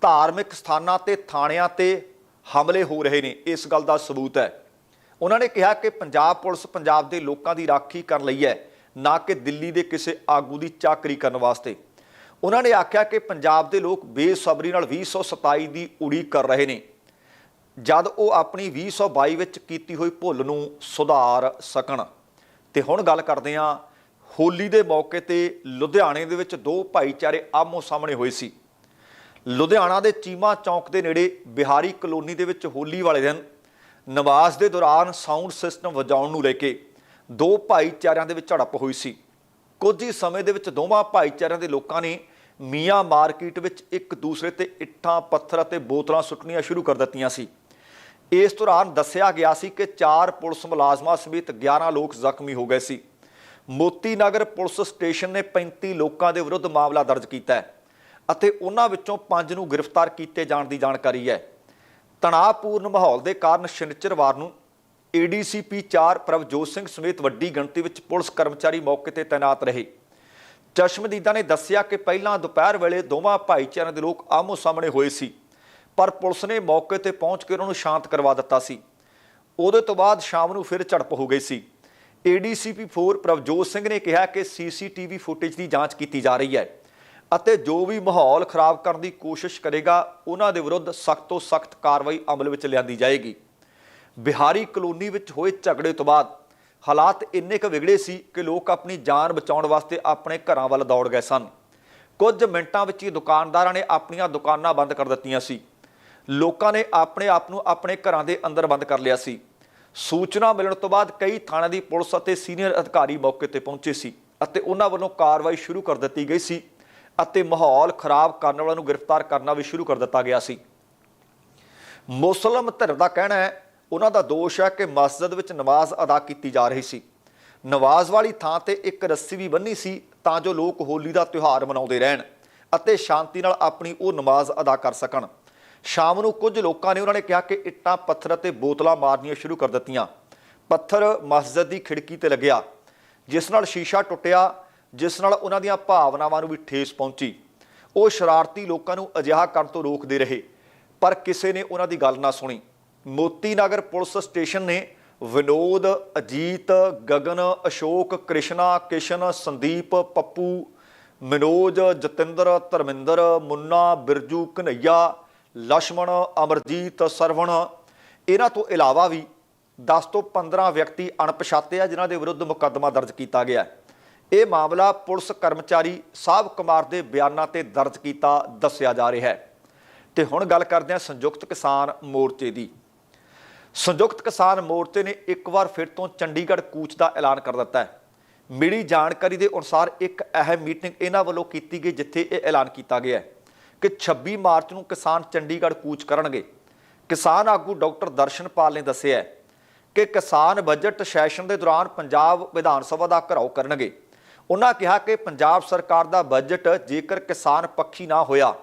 ਧਾਰਮਿਕ ਸਥਾਨਾਂ ਤੇ, ਥਾਣਿਆਂ ਤੇ ਹਮਲੇ ਹੋ ਰਹੇ ਨੇ, ਇਸ ਗੱਲ ਦਾ ਸਬੂਤ ਹੈ। ਉਹਨਾਂ ਨੇ ਕਿਹਾ ਕਿ ਪੰਜਾਬ ਪੁਲਿਸ ਪੰਜਾਬ ਦੇ ਲੋਕਾਂ ਦੀ ਰਾਖੀ ਕਰਨ ਲਈ ਹੈ, ਨਾ ਕਿ ਦਿੱਲੀ ਦੇ ਕਿਸੇ ਆਗੂ ਦੀ ਚਾਕਰੀ ਕਰਨ ਵਾਸਤੇ। ਉਹਨਾਂ ਨੇ ਆਖਿਆ ਕਿ ਪੰਜਾਬ ਦੇ ਲੋਕ ਬੇਸਬਰੀ ਨਾਲ 2027 ਦੀ ਉਡੀਕ ਕਰ ਰਹੇ ਨੇ। ਜਦ ਉਹ ਆਪਣੀ 2022 ਵਿੱਚ ਕੀਤੀ ਹੋਈ ਭੁੱਲ ਨੂੰ ਸੁਧਾਰ ਸਕਣ। ਤੇ ਹੁਣ ਗੱਲ ਕਰਦੇ ਹਾਂ, ਹੋਲੀ ਦੇ ਮੌਕੇ ਤੇ ਲੁਧਿਆਣੇ ਦੇ ਵਿੱਚ ਦੋ ਭਾਈਚਾਰੇ ਆਮੋ ਸਾਹਮਣੇ ਹੋਏ ਸੀ। ਲੁਧਿਆਣਾ ਦੇ ਚੀਮਾ ਚੌਂਕ ਦੇ ਨੇੜੇ ਬਿਹਾਰੀ ਕਲੋਨੀ ਦੇ ਵਿੱਚ ਹੋਲੀ ਵਾਲੇ ਦਿਨ ਨਮਾਜ਼ ਦੇ ਦੌਰਾਨ ਸਾਊਂਡ ਸਿਸਟਮ ਵਜਾਉਣ ਨੂੰ ਲੈ ਕੇ ਦੋ ਭਾਈਚਾਰਿਆਂ ਦੇ ਵਿੱਚ ਝੜਪ ਹੋਈ ਸੀ। ਕੁਝ ਹੀ ਸਮੇਂ ਦੇ ਵਿੱਚ ਦੋਵਾਂ ਭਾਈਚਾਰਿਆਂ ਦੇ ਲੋਕਾਂ ਨੇ ਮੀਆਂ ਮਾਰਕੀਟ ਵਿੱਚ ਇੱਕ ਦੂਸਰੇ ਤੇ ਇੱਟਾਂ, ਪੱਥਰ ਅਤੇ ਬੋਤਲਾਂ ਸੁੱਟਣੀਆਂ ਸ਼ੁਰੂ ਕਰ ਦਿੱਤੀਆਂ ਸੀ। ਇਸ ਦੌਰਾਨ ਦੱਸਿਆ ਗਿਆ ਸੀ ਕਿ ਚਾਰ ਪੁਲਿਸ ਮੁਲਾਜ਼ਮਾਂ ਸਮੇਤ 11 ਲੋਕ ਜ਼ਖਮੀ ਹੋ ਗਏ ਸੀ। ਮੋਤੀ ਨਗਰ ਪੁਲਿਸ ਸਟੇਸ਼ਨ ਨੇ 35 ਲੋਕਾਂ ਦੇ ਵਿਰੁੱਧ ਮਾਮਲਾ ਦਰਜ ਕੀਤਾ ਹੈ। ਅਤੇ ਉਹਨਾਂ ਵਿੱਚੋਂ 5 ਨੂੰ ਗ੍ਰਿਫਤਾਰ ਕੀਤੇ ਜਾਣ ਦੀ ਜਾਣਕਾਰੀ ਹੈ। ਤਣਾਅਪੂਰਨ ਮਾਹੌਲ ਦੇ ਕਾਰਨ ਸ਼ਨੀਚਰਵਾਰ ਨੂੰ ਏਡੀਸੀਪੀ 4 ਪ੍ਰਭਜੋਤ ਸਿੰਘ ਸਮੇਤ ਵੱਡੀ ਗਿਣਤੀ ਵਿੱਚ ਪੁਲਿਸ ਕਰਮਚਾਰੀ ਮੌਕੇ ਤੇ ਤਾਇਨਾਤ ਰਹੇ। ਚਸ਼ਮਦੀਦਾਂ ਨੇ ਦੱਸਿਆ ਕਿ ਪਹਿਲਾਂ ਦੁਪਹਿਰ ਵੇਲੇ ਦੋਵਾਂ ਭਾਈਚਾਰਿਆਂ ਦੇ ਲੋਕ ਆਮੋ ਸਾਹਮਣੇ ਹੋਏ ਸੀ, ਪਰ ਪੁਲਿਸ ਨੇ ਮੌਕੇ ਤੇ ਪਹੁੰਚ ਕੇ ਉਹਨਾਂ ਨੂੰ ਸ਼ਾਂਤ ਕਰਵਾ ਦਿੱਤਾ ਸੀ। ਉਹਦੇ ਤੋਂ ਬਾਅਦ ਸ਼ਾਮ ਨੂੰ ਫਿਰ ਝੜਪ ਹੋ ਗਈ ਸੀ। ਏਡੀਸੀਪੀ 4 ਪ੍ਰਭਜੋਤ ਸਿੰਘ ਨੇ ਕਿਹਾ ਕਿ ਸੀਸੀਟੀਵੀ ਫੁਟੇਜ ਦੀ ਜਾਂਚ ਕੀਤੀ ਜਾ ਰਹੀ ਹੈ। ਅਤੇ ਜੋ ਵੀ ਮਾਹੌਲ ਖਰਾਬ ਕਰਨ ਦੀ ਕੋਸ਼ਿਸ਼ ਕਰੇਗਾ, ਉਹਨਾਂ ਦੇ ਵਿਰੁੱਧ ਸਖਤ ਤੋਂ ਸਖਤ ਕਾਰਵਾਈ ਅਮਲ ਵਿੱਚ ਲਿਆਂਦੀ ਜਾਏਗੀ। ਬਿਹਾਰੀ ਕਲੋਨੀ ਵਿੱਚ ਹੋਏ ਝਗੜੇ ਤੋਂ ਬਾਅਦ ਹਾਲਾਤ ਇੰਨੇ ਕੁ ਵਿਗੜੇ ਸੀ ਕਿ ਲੋਕ ਆਪਣੀ ਜਾਨ ਬਚਾਉਣ ਵਾਸਤੇ ਆਪਣੇ ਘਰਾਂ ਵੱਲ ਦੌੜ ਗਏ ਸਨ। ਕੁਝ ਮਿੰਟਾਂ ਵਿੱਚ ਹੀ ਦੁਕਾਨਦਾਰਾਂ ਨੇ ਆਪਣੀਆਂ ਦੁਕਾਨਾਂ ਬੰਦ ਕਰ ਦਿੱਤੀਆਂ ਸੀ। ਲੋਕਾਂ ਨੇ ਆਪਣੇ ਆਪ ਨੂੰ ਆਪਣੇ ਘਰਾਂ ਦੇ ਅੰਦਰ ਬੰਦ ਕਰ ਲਿਆ ਸੀ। ਸੂਚਨਾ ਮਿਲਣ ਤੋਂ ਬਾਅਦ ਕਈ ਥਾਣਿਆਂ ਦੀ ਪੁਲਿਸ ਅਤੇ ਸੀਨੀਅਰ ਅਧਿਕਾਰੀ ਮੌਕੇ ਤੇ ਪਹੁੰਚੇ ਸੀ ਅਤੇ ਉਹਨਾਂ ਵੱਲੋਂ ਕਾਰਵਾਈ ਸ਼ੁਰੂ ਕਰ ਦਿੱਤੀ ਗਈ ਸੀ। ਅਤੇ ਮਾਹੌਲ ਖਰਾਬ ਕਰਨ ਵਾਲਿਆਂ ਨੂੰ ਗ੍ਰਿਫਤਾਰ ਕਰਨਾ ਵੀ ਸ਼ੁਰੂ ਕਰ ਦਿੱਤਾ ਗਿਆ ਸੀ। ਮੁਸਲਮ ਧਿਰ ਦਾ ਕਹਿਣਾ ਹੈ, ਉਹਨਾਂ ਦਾ ਦੋਸ਼ ਹੈ ਕਿ ਮਸਜਿਦ ਵਿੱਚ ਨਮਾਜ਼ ਅਦਾ ਕੀਤੀ ਜਾ ਰਹੀ ਸੀ। ਨਮਾਜ਼ ਵਾਲੀ ਥਾਂ ਤੇ ਇੱਕ ਰੱਸੀ ਵੀ ਬੰਨੀ ਸੀ ਤਾਂ ਜੋ ਲੋਕ ਹੋਲੀ ਦਾ ਤਿਉਹਾਰ ਮਨਾਉਂਦੇ ਰਹਿਣ ਅਤੇ ਸ਼ਾਂਤੀ ਨਾਲ ਆਪਣੀ ਉਹ ਨਮਾਜ਼ ਅਦਾ ਕਰ ਸਕਣ। ਸ਼ਾਮ ਨੂੰ ਕੁਝ ਲੋਕਾਂ ਨੇ ਉਹਨਾਂ ਨੇ ਕਿਹਾ ਕਿ ਇੱਟਾਂ, ਪੱਥਰ ਅਤੇ ਬੋਤਲਾਂ ਮਾਰਨੀਆਂ ਸ਼ੁਰੂ ਕਰ ਦਿੱਤੀਆਂ। ਪੱਥਰ ਮਸਜਿਦ ਦੀ ਖਿੜਕੀ ਤੇ ਲੱਗਿਆ, ਜਿਸ ਨਾਲ ਸ਼ੀਸ਼ਾ ਟੁੱਟਿਆ ਜਿਸ ਨਾਲ ਉਹਨਾਂ ਦੀਆਂ ਭਾਵਨਾਵਾਂ ਨੂੰ ਵੀ ਠੇਸ ਪਹੁੰਚੀ। ਉਹ ਸ਼ਰਾਰਤੀ ਲੋਕਾਂ ਨੂੰ ਅਜਿਹਾ ਕਰਨ ਤੋਂ ਰੋਕਦੇ ਰਹੇ, ਪਰ ਕਿਸੇ ਨੇ ਉਹਨਾਂ ਦੀ ਗੱਲ ਨਾ ਸੁਣੀ। ਮੋਤੀ ਨਗਰ ਪੁਲਿਸ ਸਟੇਸ਼ਨ ਨੇ ਵਿਨੋਦ, ਅਜੀਤ, ਗਗਨ, ਅਸ਼ੋਕ, ਕ੍ਰਿਸ਼ਨਾ, ਕਿਸ਼ਨ, ਸੰਦੀਪ, ਪੱਪੂ, ਮਨੋਜ, ਜਤਿੰਦਰ, ਧਰਮਿੰਦਰ, ਮੁੰਨਾ, ਬਿਰਜੂ ਕਨਈਆ ਲక్ష్మణ ਅਮਰਜੀਤ, ਸਰਵਣ। ਇਹਨਾਂ ਤੋਂ ਇਲਾਵਾ ਵੀ 10 ਤੋਂ 15 ਵਿਅਕਤੀ ਅਣਪਛਾਤੇ ਆ, ਜਿਨ੍ਹਾਂ ਦੇ ਵਿਰੁੱਧ ਮੁਕੱਦਮਾ ਦਰਜ ਕੀਤਾ ਗਿਆ ਇਹ ਮਾਮਲਾ ਪੁਲਿਸ ਕਰਮਚਾਰੀ ਸਾਹਿਬ ਕੁਮਾਰ ਦੇ ਬਿਆਨਾਂ ਤੇ ਦਰਜ ਕੀਤਾ, ਦੱਸਿਆ ਜਾ ਰਿਹਾ ਹੈ। ਤੇ ਹੁਣ ਗੱਲ ਕਰਦੇ ਹਾਂ ਸੰਯੁਕਤ ਕਿਸਾਨ ਮੋਰਚੇ ਦੀ। ਸੰਯੁਕਤ ਕਿਸਾਨ ਮੋਰਚੇ ਨੇ ਇੱਕ ਵਾਰ ਫਿਰ ਤੋਂ ਚੰਡੀਗੜ੍ਹ ਕੂਚ ਦਾ ਐਲਾਨ ਕਰ ਦਿੱਤਾ ਹੈ। ਮਿਲੀ ਜਾਣਕਾਰੀ ਦੇ ਅਨੁਸਾਰ ਇੱਕ ਅਹਿਮ ਮੀਟਿੰਗ ਇਹਨਾਂ ਵੱਲੋਂ ਕੀਤੀ ਗਈ, ਜਿੱਥੇ ਇਹ ਐਲਾਨ ਕੀਤਾ ਗਿਆ ਹੈ ਕਿ 26 ਮਾਰਚ ਨੂੰ ਕਿਸਾਨ ਚੰਡੀਗੜ੍ਹ ਕੂਚ ਕਰਨਗੇ। ਕਿਸਾਨ ਆਗੂ ਡਾਕਟਰ ਦਰਸ਼ਨਪਾਲ ਨੇ ਦੱਸਿਆ ਕਿ ਕਿਸਾਨ ਬਜਟ ਸੈਸ਼ਨ ਦੇ ਦੌਰਾਨ ਪੰਜਾਬ ਵਿਧਾਨ ਸਭਾ ਦਾ ਘਰਾਓ ਕਰਨਗੇ। ਉਹਨਾਂ ਕਿਹਾ ਕਿ ਪੰਜਾਬ ਸਰਕਾਰ ਦਾ ਬਜਟ ਜੇਕਰ ਕਿਸਾਨ ਪੱਖੀ ਨਾ ਹੋਇਆ,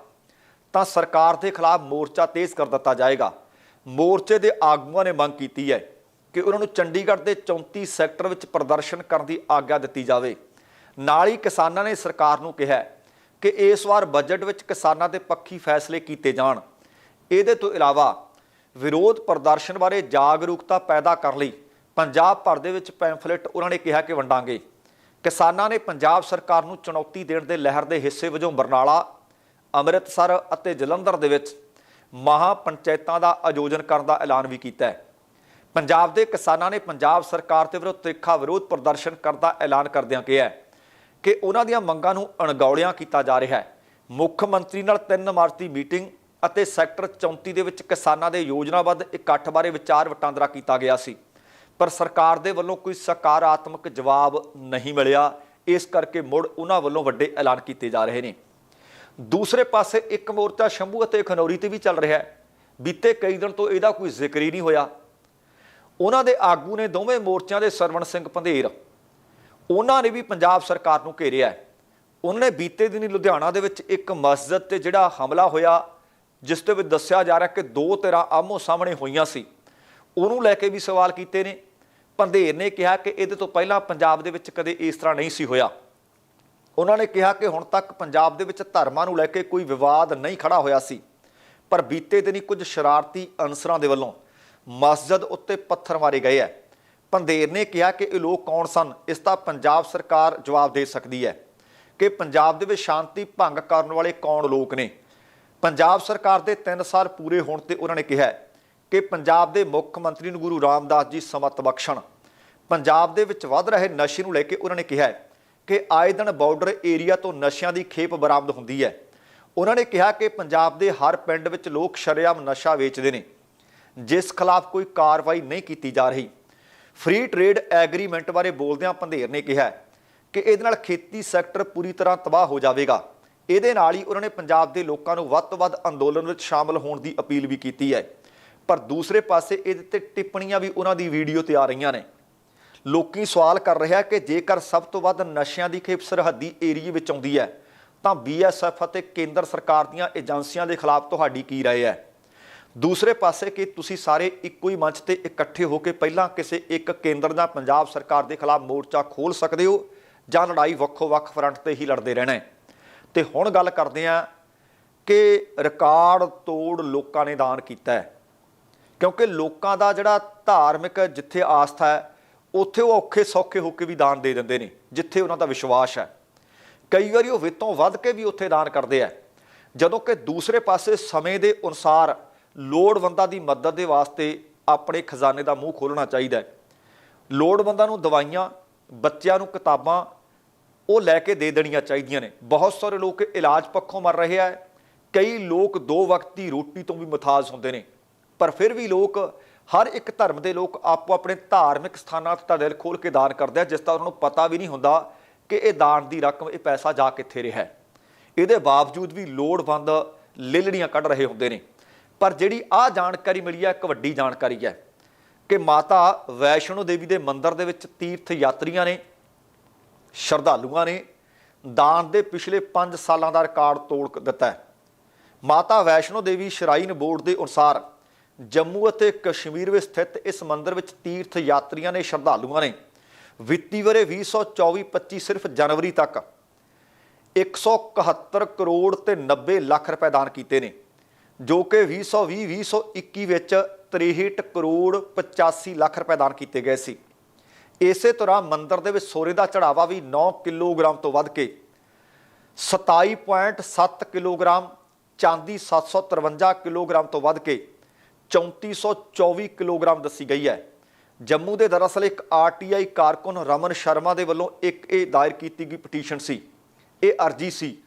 ਤਾਂ ਸਰਕਾਰ ਦੇ ਖਿਲਾਫ ਮੋਰਚਾ ਤੇਜ਼ ਕਰ ਦਿੱਤਾ ਜਾਏਗਾ। ਮੋਰਚੇ ਦੇ ਆਗੂਆਂ ਨੇ ਮੰਗ ਕੀਤੀ ਹੈ ਕਿ ਉਹਨਾਂ ਨੂੰ ਚੰਡੀਗੜ੍ਹ ਦੇ 34 ਸੈਕਟਰ ਵਿੱਚ ਪ੍ਰਦਰਸ਼ਨ ਕਰਨ ਦੀ ਆਗਿਆ ਦਿੱਤੀ ਜਾਵੇ। ਨਾਲ ਹੀ ਕਿਸਾਨਾਂ ਨੇ ਸਰਕਾਰ ਨੂੰ ਕਿਹਾ ਕਿ ਇਸ ਵਾਰ ਬਜਟ ਵਿੱਚ ਕਿਸਾਨਾਂ ਦੇ ਪੱਖੀ ਫੈਸਲੇ ਕੀਤੇ ਜਾਣ। ਇਹਦੇ ਤੋਂ ਇਲਾਵਾ ਵਿਰੋਧ ਪ੍ਰਦਰਸ਼ਨ ਬਾਰੇ ਜਾਗਰੂਕਤਾ ਪੈਦਾ ਕਰਨ ਲਈ ਪੰਜਾਬ ਭਰ ਦੇ ਵਿੱਚ ਪੈਂਫਲੇਟ ਉਹਨਾਂ ਨੇ ਕਿਹਾ ਕਿ ਵੰਡਾਂਗੇ। ਕਿਸਾਨਾਂ ਨੇ ਪੰਜਾਬ ਸਰਕਾਰ ਨੂੰ ਚੁਣੌਤੀ ਦੇਣ ਦੇ ਲਹਿਰ ਦੇ ਹਿੱਸੇ ਵਜੋਂ ਬਰਨਾਲਾ, ਅੰਮ੍ਰਿਤਸਰ ਅਤੇ ਜਲੰਧਰ ਦੇ ਵਿੱਚ ਮਹਾ ਪੰਚਾਇਤਾਂ ਦਾ ਆਯੋਜਨ ਕਰਨ ਦਾ ਐਲਾਨ ਵੀ ਕੀਤਾ ਹੈ। ਪੰਜਾਬ ਦੇ ਕਿਸਾਨਾਂ ਨੇ ਪੰਜਾਬ ਸਰਕਾਰ ਦੇ ਵਿਰੁੱਧ ਤਿੱਖਾ ਵਿਰੋਧ ਪ੍ਰਦਰਸ਼ਨ ਕਰਨ ਦਾ ਐਲਾਨ ਕਰਦਿਆਂ ਕਿਹਾ ਕਿ ਉਹਨਾਂ ਦੀਆਂ ਮੰਗਾਂ ਨੂੰ ਅਣਗੌਲਿਆਂ ਕੀਤਾ ਜਾ ਰਿਹਾ ਹੈ। ਮੁੱਖ ਮੰਤਰੀ ਨਾਲ 3 ਮਾਰਚ ਦੀ ਮੀਟਿੰਗ ਅਤੇ ਸੈਕਟਰ 34 ਦੇ ਵਿੱਚ ਕਿਸਾਨਾਂ ਦੇ ਯੋਜਨਾਬੱਧ ਇਕੱਠ ਬਾਰੇ ਵਿਚਾਰ ਵਟਾਂਦਰਾ ਕੀਤਾ ਗਿਆ ਸੀ। ਪਰ ਸਰਕਾਰ ਦੇ ਵੱਲੋਂ ਕੋਈ ਸਕਾਰਾਤਮਕ ਜਵਾਬ ਨਹੀਂ ਮਿਲਿਆ। ਇਸ ਕਰਕੇ ਮੁੜ ਉਹਨਾਂ ਵੱਲੋਂ ਵੱਡੇ ਐਲਾਨ ਕੀਤੇ ਜਾ ਰਹੇ ਨੇ। ਦੂਸਰੇ ਪਾਸੇ ਇੱਕ ਮੋਰਚਾ ਸ਼ੰਭੂ ਅਤੇ ਖਨੌਰੀ ਤੇ ਵੀ ਚੱਲ ਰਿਹਾ ਹੈ। ਬੀਤੇ ਕਈ ਦਿਨ ਤੋਂ ਇਹਦਾ ਕੋਈ ਜ਼ਿਕਰ ਹੀ ਨਹੀਂ ਹੋਇਆ। ਉਹਨਾਂ ਦੇ ਆਗੂ ਨੇ ਦੋਵੇਂ ਮੋਰਚਿਆਂ ਦੇ ਸਰਵਣ ਸਿੰਘ ਪੰਧੇਰ। ਉਹਨਾਂ ਨੇ ਵੀ ਪੰਜਾਬ ਸਰਕਾਰ ਨੂੰ ਘੇਰਿਆ ਹੈ। ਉਹਨਾਂ ਨੇ ਬੀਤੇ ਦਿਨੀ ਲੁਧਿਆਣਾ ਦੇ ਵਿੱਚ ਇੱਕ ਮਸਜਿਦ ਤੇ ਜਿਹੜਾ ਹਮਲਾ ਹੋਇਆ, ਜਿਸ ਦੇ ਵਿੱਚ ਦੱਸਿਆ ਜਾ ਰਿਹਾ ਕਿ ਦੋ ਧਿਰਾਂ ਆਮੋ ਸਾਹਮਣੇ ਹੋਈਆਂ ਸੀ। ਉਹਨੂੰ ਲੈ ਕੇ ਵੀ ਸਵਾਲ ਕੀਤੇ ਨੇ। ਪੰਧੇਰ ਨੇ ਕਿਹਾ ਕਿ ਇਹਦੇ ਤੋਂ ਪਹਿਲਾਂ ਪੰਜਾਬ ਦੇ ਵਿੱਚ ਕਦੇ ਇਸ ਤਰ੍ਹਾਂ ਨਹੀਂ ਸੀ ਹੋਇਆ। ਉਹਨਾਂ ਨੇ ਕਿਹਾ ਕਿ ਹੁਣ ਤੱਕ ਪੰਜਾਬ ਦੇ ਵਿੱਚ ਧਰਮਾਂ ਨੂੰ ਲੈ ਕੇ ਕੋਈ ਵਿਵਾਦ ਨਹੀਂ ਖੜਾ ਹੋਇਆ ਸੀ। ਪਰ ਬੀਤੇ ਦਿਨੀ ਕੁਝ ਸ਼ਰਾਰਤੀ ਅਨਸਰਾਂ ਦੇ ਵੱਲੋਂ ਮਸਜਿਦ ਉੱਤੇ ਪੱਥਰ ਮਾਰੇ ਗਏ ਹੈ ਪੰਧੇਰ ਨੇ ਕਿਹਾ ਕਿ ਇਹ ਲੋਕ ਕੌਣ ਸਨ, ਇਸ ਦਾ ਪੰਜਾਬ ਸਰਕਾਰ ਜਵਾਬ ਦੇ ਸਕਦੀ ਹੈ ਕਿ ਪੰਜਾਬ ਦੇ ਵਿੱਚ ਸ਼ਾਂਤੀ ਭੰਗ ਕਰਨ ਵਾਲੇ ਕੌਣ ਲੋਕ ਨੇ। ਪੰਜਾਬ ਸਰਕਾਰ ਦੇ 3 ਸਾਲ ਪੂਰੇ ਹੋਣ ਤੇ ਉਹਨਾਂ ਨੇ ਕਿਹਾ ਕਿ ਪੰਜਾਬ ਦੇ ਮੁੱਖ ਮੰਤਰੀ ਨੂੰ ਗੁਰੂ ਰਾਮਦਾਸ ਜੀ ਸਮਤ ਬਖਸ਼ਣ। ਪੰਜਾਬ ਦੇ ਵਿੱਚ ਵੱਧ ਰਹੇ ਨਸ਼ੇ ਨੂੰ ਲੈ ਕੇ ਉਹਨਾਂ ਨੇ ਕਿਹਾ ਹੈ ਕਿ ਆਏ ਦਿਨ ਬਾਰਡਰ ਏਰੀਆ ਤੋਂ ਨਸ਼ਿਆਂ ਦੀ ਖੇਪ ਬਰਾਮਦ ਹੁੰਦੀ ਹੈ। ਉਹਨਾਂ ਨੇ ਕਿਹਾ ਕਿ ਪੰਜਾਬ ਦੇ ਹਰ ਪਿੰਡ ਵਿੱਚ ਲੋਕ ਸ਼ਰੇਆਮ ਨਸ਼ਾ ਵੇਚਦੇ ਨੇ, ਜਿਸ ਖਿਲਾਫ ਕੋਈ ਕਾਰਵਾਈ ਨਹੀਂ ਕੀਤੀ ਜਾ ਰਹੀ। ਫ੍ਰੀ ਟ੍ਰੇਡ ਐਗਰੀਮੈਂਟ ਬਾਰੇ ਬੋਲਦਿਆਂ ਪੰਧੇਰ ਨੇ ਕਿਹਾ ਕਿ ਇਹਦੇ ਨਾਲ ਖੇਤੀ ਸੈਕਟਰ ਪੂਰੀ ਤਰ੍ਹਾਂ ਤਬਾਹ ਹੋ ਜਾਵੇਗਾ। ਇਹਦੇ ਨਾਲ ਹੀ ਉਹਨਾਂ ਨੇ ਪੰਜਾਬ ਦੇ ਲੋਕਾਂ ਨੂੰ ਵੱਧ ਤੋਂ ਵੱਧ ਅੰਦੋਲਨ ਵਿੱਚ ਸ਼ਾਮਲ ਹੋਣ ਦੀ ਅਪੀਲ ਵੀ ਕੀਤੀ ਹੈ। ਪਰ ਦੂਸਰੇ ਪਾਸੇ ਇਹਦੇ ਤੇ ਟਿੱਪਣੀਆਂ ਵੀ ਉਹਨਾਂ ਦੀ ਵੀਡੀਓ ਤੇ ਆ ਰਹੀਆਂ ਨੇ। ਲੋਕੀ ਸਵਾਲ ਕਰ ਰਿਹਾ ਕਿ ਜੇਕਰ ਸਭ ਤੋਂ ਵੱਧ ਨਸ਼ਿਆਂ ਦੀ ਖੇਪ ਸਰਹੱਦੀ ਏਰੀਏ ਵਿੱਚ ਆਉਂਦੀ ਹੈ, ਤਾਂ ਬੀਐਸਐਫ ਅਤੇ ਕੇਂਦਰ ਸਰਕਾਰ ਦੀਆਂ ਏਜੰਸੀਆਂ ਦੇ ਖਿਲਾਫ ਤੁਹਾਡੀ ਕੀ ਰਾਏ ਹੈ? ਦੂਸਰੇ ਪਾਸੇ ਕਿ ਤੁਸੀਂ ਸਾਰੇ ਇੱਕੋ ਹੀ ਮੰਚ ਤੇ ਇਕੱਠੇ ਹੋ ਕੇ ਪਹਿਲਾਂ ਕਿਸੇ ਇੱਕ ਕੇਂਦਰ ਦਾ ਪੰਜਾਬ ਸਰਕਾਰ ਦੇ ਖਿਲਾਫ ਮੋਰਚਾ ਖੋਲ ਸਕਦੇ ਹੋ, ਜਾਂ ਲੜਾਈ ਵੱਖੋ-ਵੱਖ ਫਰੰਟ ਤੇ ਹੀ ਲੜਦੇ ਰਹਿਣਾ ਹੈ? ਤੇ ਹੁਣ ਗੱਲ ਕਰਦੇ ਹਾਂ ਕਿ ਰਿਕਾਰਡ ਤੋੜ ਲੋਕਾਂ ਨੇ ਦਾਨ ਕੀਤਾ ਹੈ। ਕਿਉਂਕਿ ਲੋਕਾਂ ਦਾ ਜਿਹੜਾ ਧਾਰਮਿਕ ਜਿੱਥੇ ਆਸਥਾ ਹੈ, ਉੱਥੇ ਉਹ ਔਖੇ ਸੌਖੇ ਹੋ ਕੇ ਵੀ ਦਾਨ ਦੇ ਦਿੰਦੇ ਨੇ, ਜਿੱਥੇ ਉਹਨਾਂ ਦਾ ਵਿਸ਼ਵਾਸ ਹੈ। ਕਈ ਵਾਰੀ ਉਹ ਵਿੱਤੋਂ ਵੱਧ ਕੇ ਵੀ ਉੱਥੇ ਦਾਨ ਕਰਦੇ ਆ। ਜਦੋਂ ਕਿ ਦੂਸਰੇ ਪਾਸੇ ਸਮੇਂ ਦੇ ਅਨੁਸਾਰ ਲੋੜਵੰਦਾਂ ਦੀ ਮਦਦ ਦੇ ਵਾਸਤੇ ਆਪਣੇ ਖਜ਼ਾਨੇ ਦਾ ਮੂੰਹ ਖੋਲਣਾ ਚਾਹੀਦਾ ਹੈ। ਲੋੜਵੰਦਾਂ ਨੂੰ ਦਵਾਈਆਂ, ਬੱਚਿਆਂ ਨੂੰ ਕਿਤਾਬਾਂ ਉਹ ਲੈ ਕੇ ਦੇ ਦੇਣੀਆਂ ਚਾਹੀਦੀਆਂ ਨੇ। ਬਹੁਤ ਸਾਰੇ ਲੋਕ ਇਲਾਜ ਪੱਖੋਂ ਮਰ ਰਹੇ ਆ। ਕਈ ਲੋਕ ਦੋ ਵਕਤ ਦੀ ਰੋਟੀ ਤੋਂ ਵੀ ਮਥਾਜ ਹੁੰਦੇ ਨੇ। ਪਰ ਫਿਰ ਵੀ ਲੋਕ, ਹਰ ਇੱਕ ਧਰਮ ਦੇ ਲੋਕ ਆਪੋ ਆਪਣੇ ਧਾਰਮਿਕ ਸਥਾਨਾਂ ਤੇ ਦਿਲ ਖੋਲ ਕੇ ਦਾਨ ਕਰਦੇ ਆ, ਜਿਸ ਦਾ ਉਹਨਾਂ ਨੂੰ ਪਤਾ ਵੀ ਨਹੀਂ ਹੁੰਦਾ ਕਿ ਇਹ ਦਾਨ ਦੀ ਰਕਮ, ਇਹ ਪੈਸਾ ਜਾ ਕਿੱਥੇ ਰਿਹਾ ਹੈ। ਇਹਦੇ ਬਾਵਜੂਦ ਵੀ ਲੋੜਵੰਦ ਲੇਲੜੀਆਂ ਕੱਢ ਰਹੇ ਹੁੰਦੇ ਨੇ। ਪਰ ਜਿਹੜੀ ਆ ਜਾਣਕਾਰੀ ਮਿਲੀ ਹੈ, ਇੱਕ ਵੱਡੀ ਜਾਣਕਾਰੀ ਹੈ ਕਿ ਮਾਤਾ ਵੈਸ਼ਨੋ ਦੇਵੀ ਦੇ ਮੰਦਿਰ ਦੇ ਵਿੱਚ ਤੀਰਥ ਯਾਤਰੀਆਂ ਨੇ, ਸ਼ਰਧਾਲੂਆਂ ਨੇ ਦਾਨ ਦੇ ਪਿਛਲੇ 5 ਸਾਲਾਂ ਦਾ ਰਿਕਾਰਡ ਤੋੜ ਦਿੱਤਾ ਹੈ। ਮਾਤਾ ਵੈਸ਼ਨੋ ਦੇਵੀ ਸ਼ਰਾਈਨ ਬੋਰਡ ਦੇ ਅਨੁਸਾਰ ਜੰਮੂ ਅਤੇ ਕਸ਼ਮੀਰ ਵਿੱਚ ਸਥਿਤ ਇਸ ਮੰਦਿਰ ਵਿੱਚ ਤੀਰਥ ਯਾਤਰੀਆਂ ਨੇ ਸ਼ਰਧਾਲੂਆਂ ਨੇ ਵਿੱਤੀ ਵਰੇ 2024-25 ਸਿਰਫ ਜਨਵਰੀ ਤੱਕ 171 ਕਰੋੜ ਤੇ 90 ਲੱਖ ਰੁਪਏ ਦਾਨ ਕੀਤੇ ਨੇ, ਜੋ ਕਿ 2020-2021 ਵਿੱਚ 63 ਕਰੋੜ 85 ਲੱਖ ਰੁਪਏ ਦਾਨ ਕੀਤੇ ਗਏ ਸੀ। ਇਸੇ ਤਰ੍ਹਾਂ ਮੰਦਰ ਦੇ ਵਿੱਚ ਸੋਨੇ ਦਾ ਚੜਾਵਾ ਵੀ 9 ਕਿਲੋਗ੍ਰਾਮ ਤੋਂ ਵੱਧ ਕੇ 27.7 ਕਿਲੋਗ੍ਰਾਮ, ਚਾਂਦੀ 753 ਕਿਲੋਗ੍ਰਾਮ ਤੋਂ ਵੱਧ ਕੇ 3424 ਕਿਲੋਗ੍ਰਾਮ ਦੱਸੀ ਗਈ ਹੈ। ਜੰਮੂ ਦੇ ਦਰਅਸਲ ਇੱਕ ਆਰਟੀਆਈ ਕਾਰਕੁਨ ਰਮਨ ਸ਼ਰਮਾ ਦੇ ਵੱਲੋਂ ਇੱਕ ਇਹ ਦਾਇਰ ਕੀਤੀ ਗਈ ਪਟੀਸ਼ਨ ਸੀ। ਇਹ ਅਰਜੀ ਸੀ।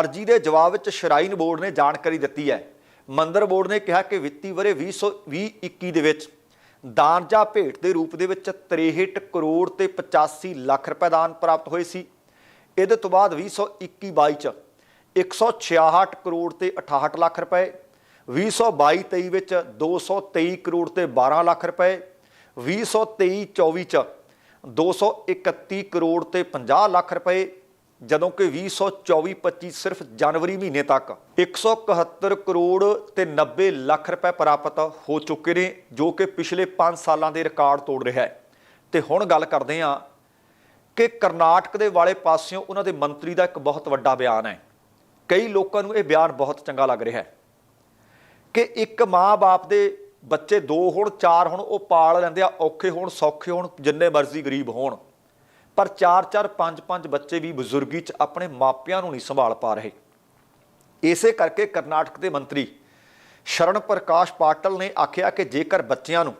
ਅਰਜੀ ਦੇ ਜਵਾਬ ਵਿੱਚ ਸ਼ਰਾਈਨ ਬੋਰਡ ਨੇ ਜਾਣਕਾਰੀ ਦਿੱਤੀ ਹੈ। ਮੰਦਰ ਬੋਰਡ ਨੇ ਕਿਹਾ ਕਿ ਵਿੱਤੀ ਵਰੇ 2020-21 ਦੇ ਵਿੱਚ ਦਾਨ ਜਾਂ ਭੇਟ ਦੇ ਰੂਪ ਦੇ ਵਿੱਚ 63 ਕਰੋੜ ਤੇ 85 ਲੱਖ ਰੁਪਏ ਦਾਨ ਪ੍ਰਾਪਤ ਹੋਏ ਸੀ। ਇਹਦੇ ਤੋਂ ਬਾਅਦ 2021-22 ਚ 166 ਕਰੋੜ ਤੇ 68 ਲੱਖ ਰੁਪਏ 2022-23 ਵਿੱਚ 223 ਕਰੋੜ ਤੇ 12 ਲੱਖ ਰੁਪਏ 2023-24 ਚ 231 ਕਰੋੜ ਤੇ 50 ਲੱਖ ਰੁਪਏ, ਜਦੋਂ ਕਿ 2024-25 ਸਿਰਫ ਜਨਵਰੀ ਮਹੀਨੇ ਤੱਕ। 171 ਕਰੋੜ ਤੇ 90 ਲੱਖ ਰੁਪਏ ਪ੍ਰਾਪਤ ਹੋ ਚੁੱਕੇ ਨੇ, ਜੋ ਕਿ ਪਿਛਲੇ 5 ਸਾਲਾਂ ਦੇ ਰਿਕਾਰਡ ਤੋੜ ਰਿਹਾ ਹੈ। ਤੇ ਹੁਣ ਗੱਲ ਕਰਦੇ ਹਾਂ ਕਿ ਕਰਨਾਟਕ ਦੇ ਵਾਲੇ ਪਾਸਿਓਂ ਉਹਨਾਂ ਦੇ ਮੰਤਰੀ ਦਾ ਇੱਕ ਬਹੁਤ ਵੱਡਾ ਬਿਆਨ ਹੈ। ਕਈ ਲੋਕਾਂ ਨੂੰ ਇਹ ਬਿਆਨ ਬਹੁਤ ਚੰਗਾ ਲੱਗ ਰਿਹਾ ਹੈ। ਕਿ ਇੱਕ ਮਾਂ-ਬਾਪ ਦੇ ਬੱਚੇ ਦੋ ਹੋਣ, ਚਾਰ ਹੋਣ, ਉਹ ਪਾਲ ਲੈਂਦੇ ਆ, ਔਖੇ ਹੋਣ, ਸੌਖੇ ਹੋਣ, ਜਿੰਨੇ ਮਰਜ਼ੀ ਗਰੀਬ ਹੋਣ। ਪਰ 4-4 5-5 ਬੱਚੇ ਵੀ ਬਜ਼ੁਰਗੀ 'ਚ ਆਪਣੇ ਮਾਪਿਆਂ ਨੂੰ ਨਹੀਂ ਸੰਭਾਲ ਪਾ ਰਹੇ। ਇਸੇ ਕਰਕੇ ਕਰਨਾਟਕ ਦੇ ਮੰਤਰੀ ਸ਼ਰਨ ਪ੍ਰਕਾਸ਼ ਪਾਟਲ ਨੇ ਆਖਿਆ ਕਿ ਜੇਕਰ ਬੱਚਿਆਂ ਨੂੰ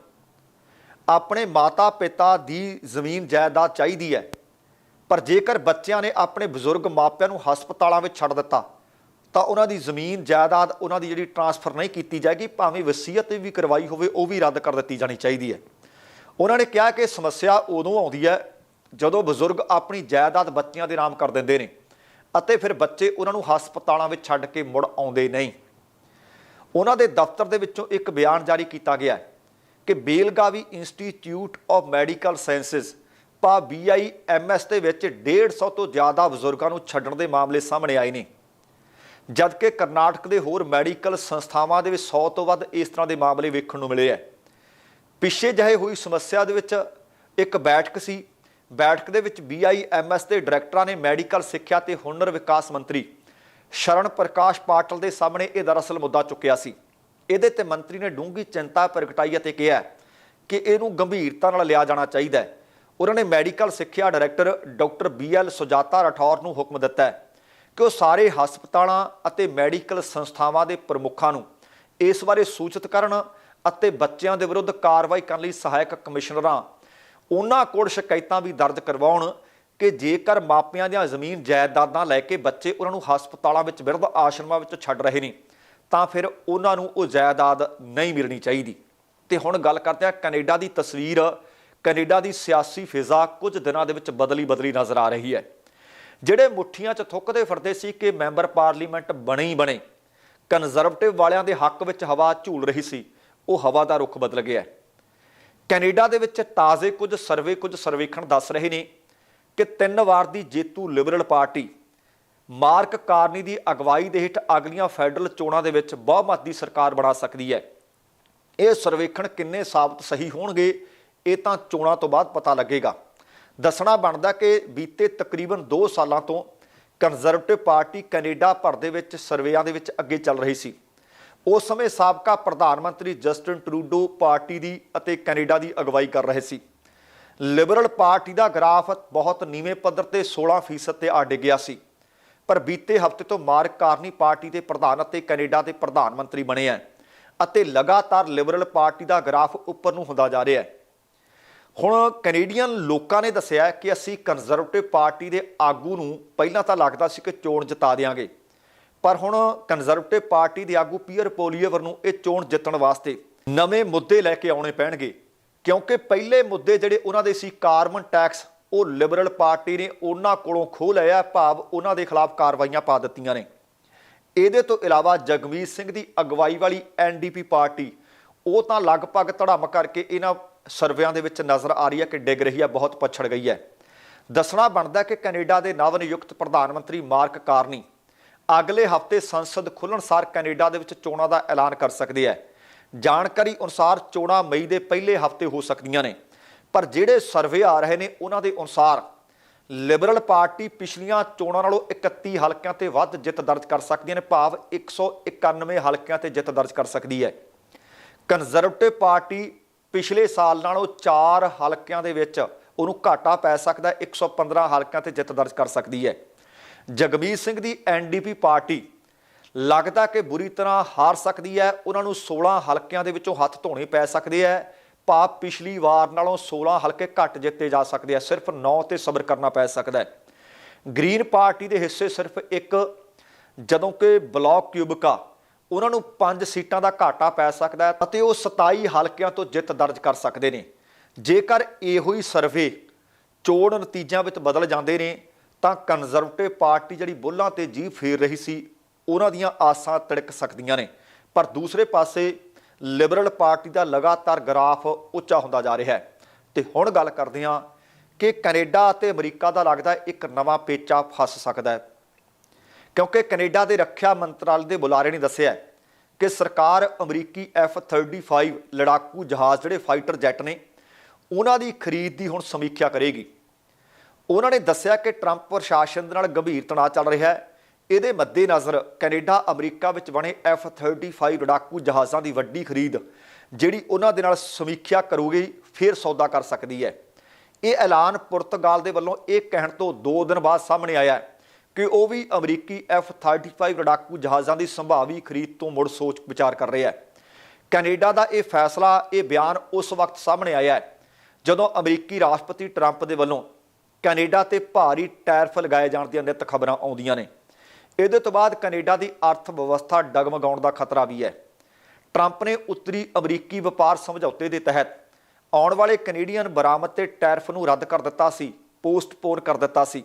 ਆਪਣੇ ਮਾਤਾ-ਪਿਤਾ ਦੀ ਜ਼ਮੀਨ ਜਾਇਦਾਦ ਚਾਹੀਦੀ ਹੈ, ਪਰ ਜੇਕਰ ਬੱਚਿਆਂ ਨੇ ਆਪਣੇ ਬਜ਼ੁਰਗ ਮਾਪਿਆਂ ਨੂੰ ਹਸਪਤਾਲਾਂ ਵਿੱਚ ਛੱਡ ਦਿੱਤਾ ਤਾਂ ਉਹਨਾਂ ਦੀ ਜ਼ਮੀਨ, ਜਾਇਦਾਦ ਉਹਨਾਂ ਦੀ ਜਿਹੜੀ ਟਰਾਂਸਫਰ ਨਹੀਂ ਕੀਤੀ ਜਾਏਗੀ, ਭਾਵੇਂ ਵਸੀਅਤ ਵੀ ਕਰਵਾਈ ਹੋਵੇ, ਉਹ ਵੀ ਰੱਦ ਕਰ ਦਿੱਤੀ ਜਾਣੀ ਚਾਹੀਦੀ ਹੈ। ਉਹਨਾਂ ਨੇ ਕਿਹਾ ਕਿ ਸਮੱਸਿਆ ਉਦੋਂ ਆਉਂਦੀ ਹੈ ਜਦੋਂ ਬਜ਼ੁਰਗ ਆਪਣੀ ਜਾਇਦਾਦ ਬੱਚਿਆਂ ਦੇ ਨਾਮ ਕਰ ਦਿੰਦੇ ਨੇ ਅਤੇ ਫਿਰ ਬੱਚੇ ਉਹਨਾਂ ਨੂੰ ਹਸਪਤਾਲਾਂ ਵਿੱਚ ਛੱਡ ਕੇ ਮੁੜ ਆਉਂਦੇ ਨਹੀਂ। ਉਹਨਾਂ ਦੇ ਦਫ਼ਤਰ ਦੇ ਵਿੱਚੋਂ ਇੱਕ ਬਿਆਨ ਜਾਰੀ ਕੀਤਾ ਗਿਆ ਕਿ Belagavi institute of medical sciences ਪਾ ਬੀਆਈਐਮਐਸ ਦੇ ਵਿੱਚ 150 ਤੋਂ ਜ਼ਿਆਦਾ ਬਜ਼ੁਰਗਾਂ ਨੂੰ ਛੱਡਣ ਦੇ ਮਾਮਲੇ ਸਾਹਮਣੇ ਆਏ ਨੇ। ਜਦਕਿ ਕਰਨਾਟਕ ਦੇ ਹੋਰ ਮੈਡੀਕਲ ਸੰਸਥਾਵਾਂ ਦੇ ਵਿੱਚ 100 ਤੋਂ ਵੱਧ ਇਸ ਤਰ੍ਹਾਂ ਦੇ ਮਾਮਲੇ ਵੇਖਣ ਨੂੰ ਮਿਲੇ ਹੈ ਪਿੱਛੇ ਜਿਹੇ ਹੋਈ ਸਮੱਸਿਆ ਦੇ ਵਿੱਚ ਇੱਕ ਬੈਠਕ ਸੀ। ਬੈਠਕ ਦੇ ਵਿੱਚ ਬੀਆਈਐਮਐਸ ਦੇ ਡਾਇਰੈਕਟਰਾਂ ਨੇ ਮੈਡੀਕਲ ਸਿੱਖਿਆ ਤੇ ਹੁਨਰ ਵਿਕਾਸ ਮੰਤਰੀ ਸ਼ਰਨ ਪ੍ਰਕਾਸ਼ ਪਾਟਲ ਦੇ ਸਾਹਮਣੇ ਇਹ ਦਰਅਸਲ ਮੁੱਦਾ ਚੁੱਕਿਆ ਸੀ। ਇਹਦੇ ਤੇ ਮੰਤਰੀ ਨੇ ਡੂੰਘੀ ਚਿੰਤਾ ਪ੍ਰਗਟਾਈ ਅਤੇ ਕਿਹਾ ਕਿ ਇਹਨੂੰ ਗੰਭੀਰਤਾ ਨਾਲ ਲਿਆ ਜਾਣਾ ਚਾਹੀਦਾ ਹੈ ਉਹਨਾਂ ਨੇ ਮੈਡੀਕਲ ਸਿੱਖਿਆ director doctor BL Sujata Rathore ਨੂੰ ਹੁਕਮ ਦਿੱਤਾ ਹੈ ਕਿ ਉਹ ਸਾਰੇ ਹਸਪਤਾਲਾਂ ਅਤੇ ਮੈਡੀਕਲ ਸੰਸਥਾਵਾਂ ਦੇ ਪ੍ਰਮੁੱਖਾਂ ਨੂੰ ਇਸ ਬਾਰੇ ਸੂਚਿਤ ਕਰਨ ਅਤੇ ਬੱਚਿਆਂ ਦੇ ਵਿਰੁੱਧ ਕਾਰਵਾਈ ਕਰਨ ਲਈ ਸਹਾਇਕ ਕਮਿਸ਼ਨਰਾਂ ਉਹਨਾਂ ਕੋਲ ਸ਼ਿਕਾਇਤਾਂ ਵੀ ਦਰਜ ਕਰਵਾਉਣ ਕਿ ਜੇਕਰ ਮਾਪਿਆਂ ਦੀਆਂ ਜ਼ਮੀਨ ਜਾਇਦਾਦਾਂ ਲੈ ਕੇ ਬੱਚੇ ਉਹਨਾਂ ਨੂੰ ਹਸਪਤਾਲਾਂ ਵਿੱਚ ਬਿਰਧ ਆਸ਼ਰਮਾਂ ਵਿੱਚ ਛੱਡ ਰਹੇ ਨੇ, ਤਾਂ ਫਿਰ ਉਹਨਾਂ ਨੂੰ ਉਹ ਜਾਇਦਾਦ ਨਹੀਂ ਮਿਲਣੀ ਚਾਹੀਦੀ। ਤੇ ਹੁਣ ਗੱਲ ਕਰਦੇ ਹਾਂ ਕੈਨੇਡਾ ਦੀ ਤਸਵੀਰ। ਕੈਨੇਡਾ ਦੀ ਸਿਆਸੀ ਫਿਜ਼ਾ ਕੁਝ ਦਿਨਾਂ ਦੇ ਵਿੱਚ ਬਦਲੀ ਬਦਲੀ ਨਜ਼ਰ ਆ ਰਹੀ ਹੈ। ਜਿਹੜੇ ਮੁੱਠੀਆਂ 'ਚ ਥੁੱਕਦੇ ਫਿਰਦੇ ਸੀ ਕਿ ਮੈਂਬਰ ਪਾਰਲੀਮੈਂਟ ਬਣੇ ਹੀ ਬਣੇ ਕੰਜ਼ਰਵੇਟਿਵ ਵਾਲਿਆਂ ਦੇ ਹੱਕ ਵਿੱਚ ਹਵਾ ਝੂਲ ਰਹੀ ਸੀ, ਉਹ ਹਵਾ ਦਾ ਰੁਖ ਬਦਲ ਗਿਆ ਕੈਨੇਡਾ ਦੇ ਵਿੱਚ ਤਾਜ਼ੇ ਕੁਝ ਸਰਵੇ ਕੁਝ ਸਰਵੇਖਣ ਦੱਸ ਰਹੇ ਨੇ ਕਿ ਤਿੰਨ ਵਾਰ ਦੀ ਜੇਤੂ ਲਿਬਰਲ ਪਾਰਟੀ ਮਾਰਕ ਕਾਰਨੀ ਦੀ ਅਗਵਾਈ ਦੇ ਹੇਠ ਅਗਲੀਆਂ ਫੈਡਰਲ ਚੋਣਾਂ ਦੇ ਵਿੱਚ ਬਹੁਮਤ ਦੀ ਸਰਕਾਰ ਬਣਾ ਸਕਦੀ ਹੈ। ਇਹ ਸਰਵੇਖਣ ਕਿੰਨੇ ਸਾਬਤ ਸਹੀ ਹੋਣਗੇ, ਇਹ ਤਾਂ ਚੋਣਾਂ ਤੋਂ ਬਾਅਦ ਪਤਾ ਲੱਗੇਗਾ। ਦੱਸਣਾ ਬਣਦਾ ਕਿ ਬੀਤੇ ਤਕਰੀਬਨ 2 ਸਾਲਾਂ ਤੋਂ ਕੰਜ਼ਰਵੇਟਿਵ ਪਾਰਟੀ ਕੈਨੇਡਾ ਭਰ ਦੇ ਵਿੱਚ ਸਰਵੇਆਂ ਦੇ ਵਿੱਚ ਅੱਗੇ ਚੱਲ ਰਹੀ ਸੀ। ਉਸ ਸਮੇਂ ਸਾਬਕਾ ਪ੍ਰਧਾਨ ਮੰਤਰੀ ਜਸਟਿਨ ਟਰੂਡੋ ਪਾਰਟੀ ਦੀ ਅਤੇ ਕੈਨੇਡਾ ਦੀ ਅਗਵਾਈ ਕਰ ਰਹੇ ਸੀ। ਲਿਬਰਲ ਪਾਰਟੀ ਦਾ ਗ੍ਰਾਫ ਬਹੁਤ ਨੀਵੇਂ ਪੱਧਰ ਤੇ 16% ਤੇ ਆ ਡਿੱਗਿਆ ਸੀ। ਪਰ ਬੀਤੇ ਹਫ਼ਤੇ ਤੋਂ ਮਾਰਕ ਕਾਰਨੀ ਪਾਰਟੀ ਦੇ ਪ੍ਰਧਾਨ ਅਤੇ ਕੈਨੇਡਾ ਦੇ ਪ੍ਰਧਾਨ ਮੰਤਰੀ ਬਣੇ ਹਨ ਅਤੇ ਲਗਾਤਾਰ ਲਿਬਰਲ ਪਾਰਟੀ ਦਾ ਗ੍ਰਾਫ ਉੱਪਰ ਨੂੰ ਹੁੰਦਾ ਜਾ ਰਿਹਾ ਹੈ ਹੁਣ ਕੈਨੇਡੀਅਨ ਲੋਕਾਂ ਨੇ ਦੱਸਿਆ ਕਿ ਅਸੀਂ ਕੰਜ਼ਰਵੇਟਿਵ ਪਾਰਟੀ ਦੇ ਆਗੂ ਨੂੰ ਪਹਿਲਾਂ ਤਾਂ ਲੱਗਦਾ ਸੀ ਕਿ ਚੋਣ ਜਿਤਾ ਦੇਾਂਗੇ ਪਰ ਹੁਣ ਕੰਜ਼ਰਵੇਟਿਵ ਪਾਰਟੀ ਦੇ ਆਗੂ ਪੀਅਰ ਪੋਲੀਏਵਰ ਨੂੰ ਇਹ ਚੋਣ ਜਿੱਤਣ ਵਾਸਤੇ ਨਵੇਂ ਮੁੱਦੇ ਲੈ ਕੇ ਆਉਣੇ ਪੈਣਗੇ। ਕਿਉਂਕਿ ਪਹਿਲੇ ਮੁੱਦੇ ਜਿਹੜੇ ਉਹਨਾਂ ਦੇ ਸੀ ਕਾਰਬਨ ਟੈਕਸ, ਉਹ ਲਿਬਰਲ ਪਾਰਟੀ ਨੇ ਉਹਨਾਂ ਕੋਲੋਂ ਖੋਹ ਲਿਆ, ਭਾਵ ਉਹਨਾਂ ਦੇ ਖਿਲਾਫ ਕਾਰਵਾਈਆਂ ਪਾ ਦਿੱਤੀਆਂ ਨੇ। ਇਹਦੇ ਤੋਂ ਇਲਾਵਾ ਜਗਮੀਤ ਸਿੰਘ ਦੀ ਅਗਵਾਈ ਵਾਲੀ ਐਨਡੀਪੀ ਪਾਰਟੀ, ਉਹ ਤਾਂ ਲਗਭਗ ਧੜਮ ਕਰਕੇ ਇਹਨਾਂ ਸਰਵਿਆਂ ਦੇ ਵਿੱਚ ਨਜ਼ਰ ਆ ਰਹੀ ਹੈ ਕਿ ਡਿੱਗ ਰਹੀ ਹੈ, ਬਹੁਤ ਪਛੜ ਗਈ ਹੈ। ਦੱਸਣਾ ਬਣਦਾ ਕਿ ਕੈਨੇਡਾ ਦੇ ਨਵ ਨਿਯੁਕਤ ਪ੍ਰਧਾਨ ਮੰਤਰੀ ਮਾਰਕ ਕਾਰਨੀ ਅਗਲੇ ਹਫ਼ਤੇ ਸੰਸਦ ਖੁੱਲਣਸਾਰ ਕੈਨੇਡਾ ਦੇ ਵਿੱਚ ਚੋਣਾਂ ਦਾ ਐਲਾਨ ਕਰ ਸਕਦੇ ਹੈ। ਜਾਣਕਾਰੀ ਅਨੁਸਾਰ ਚੋਣਾਂ ਮਈ ਦੇ ਪਹਿਲੇ ਹਫ਼ਤੇ ਹੋ ਸਕਦੀਆਂ ਨੇ। ਪਰ ਜਿਹੜੇ ਸਰਵੇ ਆ ਰਹੇ ਨੇ, ਉਹਨਾਂ ਦੇ ਅਨੁਸਾਰ ਲਿਬਰਲ ਪਾਰਟੀ ਪਿਛਲੀਆਂ ਚੋਣਾਂ ਨਾਲੋਂ 31 ਹਲਕਿਆਂ ਤੇ ਵੱਧ ਜਿੱਤ ਦਰਜ ਕਰ ਸਕਦੀਆਂ ਨੇ, ਭਾਵ 191 ਹਲਕਿਆਂ ਤੇ ਜਿੱਤ ਦਰਜ ਕਰ ਸਕਦੀ ਹੈ। ਕੰਜ਼ਰਵੇਟਿਵ ਪਾਰਟੀ ਪਿਛਲੇ ਸਾਲ ਨਾਲੋਂ 4 ਹਲਕਿਆਂ ਦੇ ਵਿੱਚ ਉਹਨੂੰ ਘਾਟਾ ਪੈ ਸਕਦਾ ਹੈ। 115 ਹਲਕਿਆਂ ਤੇ ਜਿੱਤ ਦਰਜ ਕਰ ਸਕਦੀ ਹੈ। ਜਗਮੀਤ ਸਿੰਘ ਦੀ ਐਨਡੀਪੀ ਪਾਰਟੀ ਲੱਗਦਾ ਕਿ ਬੁਰੀ ਤਰ੍ਹਾਂ ਹਾਰ ਸਕਦੀ ਹੈ। ਉਹਨਾਂ ਨੂੰ 16 ਹਲਕਿਆਂ ਦੇ ਵਿੱਚੋਂ ਹੱਥ ਧੋਣੇ ਪੈ ਸਕਦੇ ਹੈ। ਭਾਵ ਪਿਛਲੀ ਵਾਰ ਨਾਲੋਂ 16 ਹਲਕੇ ਘੱਟ ਜਿੱਤੇ ਜਾ ਸਕਦੇ ਆ ਸਿਰਫ 9 ਤੇ ਸਬਰ ਕਰਨਾ ਪੈ ਸਕਦਾ ਹੈ। ਗ੍ਰੀਨ ਪਾਰਟੀ ਦੇ ਹਿੱਸੇ ਸਿਰਫ ਇੱਕ, ਜਦੋਂ ਕਿ ਬਲਾਕ ਕਿਊਬਕਾ ਉਹਨਾਂ ਨੂੰ 5 ਸੀਟਾਂ ਦਾ ਘਾਟਾ ਪੈ ਸਕਦਾ ਹੈ ਅਤੇ ਉਹ 27 ਹਲਕਿਆਂ ਤੋਂ ਜਿੱਤ ਦਰਜ ਕਰ ਸਕਦੇ ਨੇ। ਜੇਕਰ ਇਹੋ ਹੀ ਸਰਵੇ ਚੋਣ ਨਤੀਜਿਆਂ ਵਿੱਚ ਬਦਲ ਜਾਂਦੇ ਨੇ, ਤਾਂ ਕੰਜ਼ਰਵੇਟਿਵ ਪਾਰਟੀ ਜਿਹੜੀ ਬੁੱਲਾਂ ਤੇ ਜੀ ਫੇਰ ਰਹੀ ਸੀ, ਉਹਨਾਂ ਦੀਆਂ ਆਸਾਂ ਤੜਕ ਸਕਦੀਆਂ ਨੇ। ਪਰ ਦੂਸਰੇ ਪਾਸੇ ਲਿਬਰਲ ਪਾਰਟੀ ਦਾ ਲਗਾਤਾਰ ਗ੍ਰਾਫ ਉੱਚਾ ਹੁੰਦਾ ਜਾ ਰਿਹਾ ਹੈ। ਤੇ ਹੁਣ ਗੱਲ ਕਰਦੇ ਹਾਂ ਕਿ ਕੈਨੇਡਾ ਅਤੇ ਅਮਰੀਕਾ ਦਾ ਲੱਗਦਾ ਇੱਕ ਨਵਾਂ ਪੇਚਾ ਫਸ ਸਕਦਾ ਹੈ। ਕਿਉਂਕਿ ਕੈਨੇਡਾ ਦੇ ਰੱਖਿਆ ਮੰਤਰਾਲੇ ਦੇ ਬੁਲਾਰੇ ਨੇ ਦੱਸਿਆ ਕਿ ਸਰਕਾਰ ਅਮਰੀਕੀ F35 ਲੜਾਕੂ ਜਹਾਜ਼, ਜਿਹੜੇ ਫਾਈਟਰ ਜੈਟ ਨੇ, ਉਹਨਾਂ ਦੀ ਖਰੀਦ ਦੀ ਹੁਣ ਸਮੀਖਿਆ ਕਰੇਗੀ। ਉਹਨਾਂ ਨੇ ਦੱਸਿਆ ਕਿ ਟਰੰਪ ਪ੍ਰਸ਼ਾਸਨ ਦੇ ਨਾਲ ਗੰਭੀਰ ਤਣਾਅ ਚੱਲ ਰਿਹਾ ਹੈ। ਇਹਦੇ ਮੱਦੇਨਜ਼ਰ ਕੈਨੇਡਾ, ਅਮਰੀਕਾ ਵਿੱਚ ਬਣੇ F35 ਲੜਾਕੂ ਜਹਾਜ਼ਾਂ ਦੀ ਵੱਡੀ ਖਰੀਦ, ਜਿਹੜੀ ਉਹਨਾਂ ਦੇ ਨਾਲ ਸਮੀਖਿਆ ਕਰੂਗੀ, ਫਿਰ ਸੌਦਾ ਕਰ ਸਕਦੀ ਹੈ। ਇਹ ਐਲਾਨ ਪੁਰਤਗਾਲ ਦੇ ਵੱਲੋਂ ਇਹ ਕਹਿਣ ਤੋਂ 2 ਦਿਨ ਬਾਅਦ ਸਾਹਮਣੇ ਆਇਆ ਹੈ। ਕਿ ਉਹ ਵੀ ਅਮਰੀਕੀ F-35 ਲੜਾਕੂ ਜਹਾਜ਼ਾਂ ਦੀ ਸੰਭਾਵੀ ਖਰੀਦ ਤੋਂ ਮੁੜ ਸੋਚ ਵਿਚਾਰ ਕਰ ਰਿਹਾ ਹੈ। ਕੈਨੇਡਾ ਦਾ ਇਹ ਫੈਸਲਾ, ਇਹ ਬਿਆਨ ਉਸ ਵਕਤ ਸਾਹਮਣੇ ਆਇਆ ਹੈ, ਜਦੋਂ ਅਮਰੀਕੀ ਰਾਸ਼ਟਰਪਤੀ ਟਰੰਪ ਦੇ ਵੱਲੋਂ ਕੈਨੇਡਾ ਤੇ ਭਾਰੀ ਟੈਰਫ ਲਗਾਏ ਜਾਣ ਦੀਆਂ ਨਿਤ ਖਬਰਾਂ ਆਉਂਦੀਆਂ ਨੇ। ਇਹਦੇ ਤੋਂ ਬਾਅਦ ਕੈਨੇਡਾ ਦੀ ਅਰਥ ਵਿਵਸਥਾ ਡਗਮਗਾਉਣ ਦਾ ਖਤਰਾ ਵੀ ਹੈ। ਟਰੰਪ ਨੇ ਉੱਤਰੀ ਅਮਰੀਕੀ ਵਪਾਰ ਸਮਝੌਤੇ ਦੇ ਤਹਿਤ ਆਉਣ ਵਾਲੇ ਕੈਨੇਡੀਅਨ ਬਰਾਮਦ ਤੇ ਟੈਰਫ ਨੂੰ ਰੱਦ ਕਰ ਦਿੱਤਾ ਸੀ, ਪੋਸਟਪੋਨ ਕਰ ਦਿੱਤਾ ਸੀ।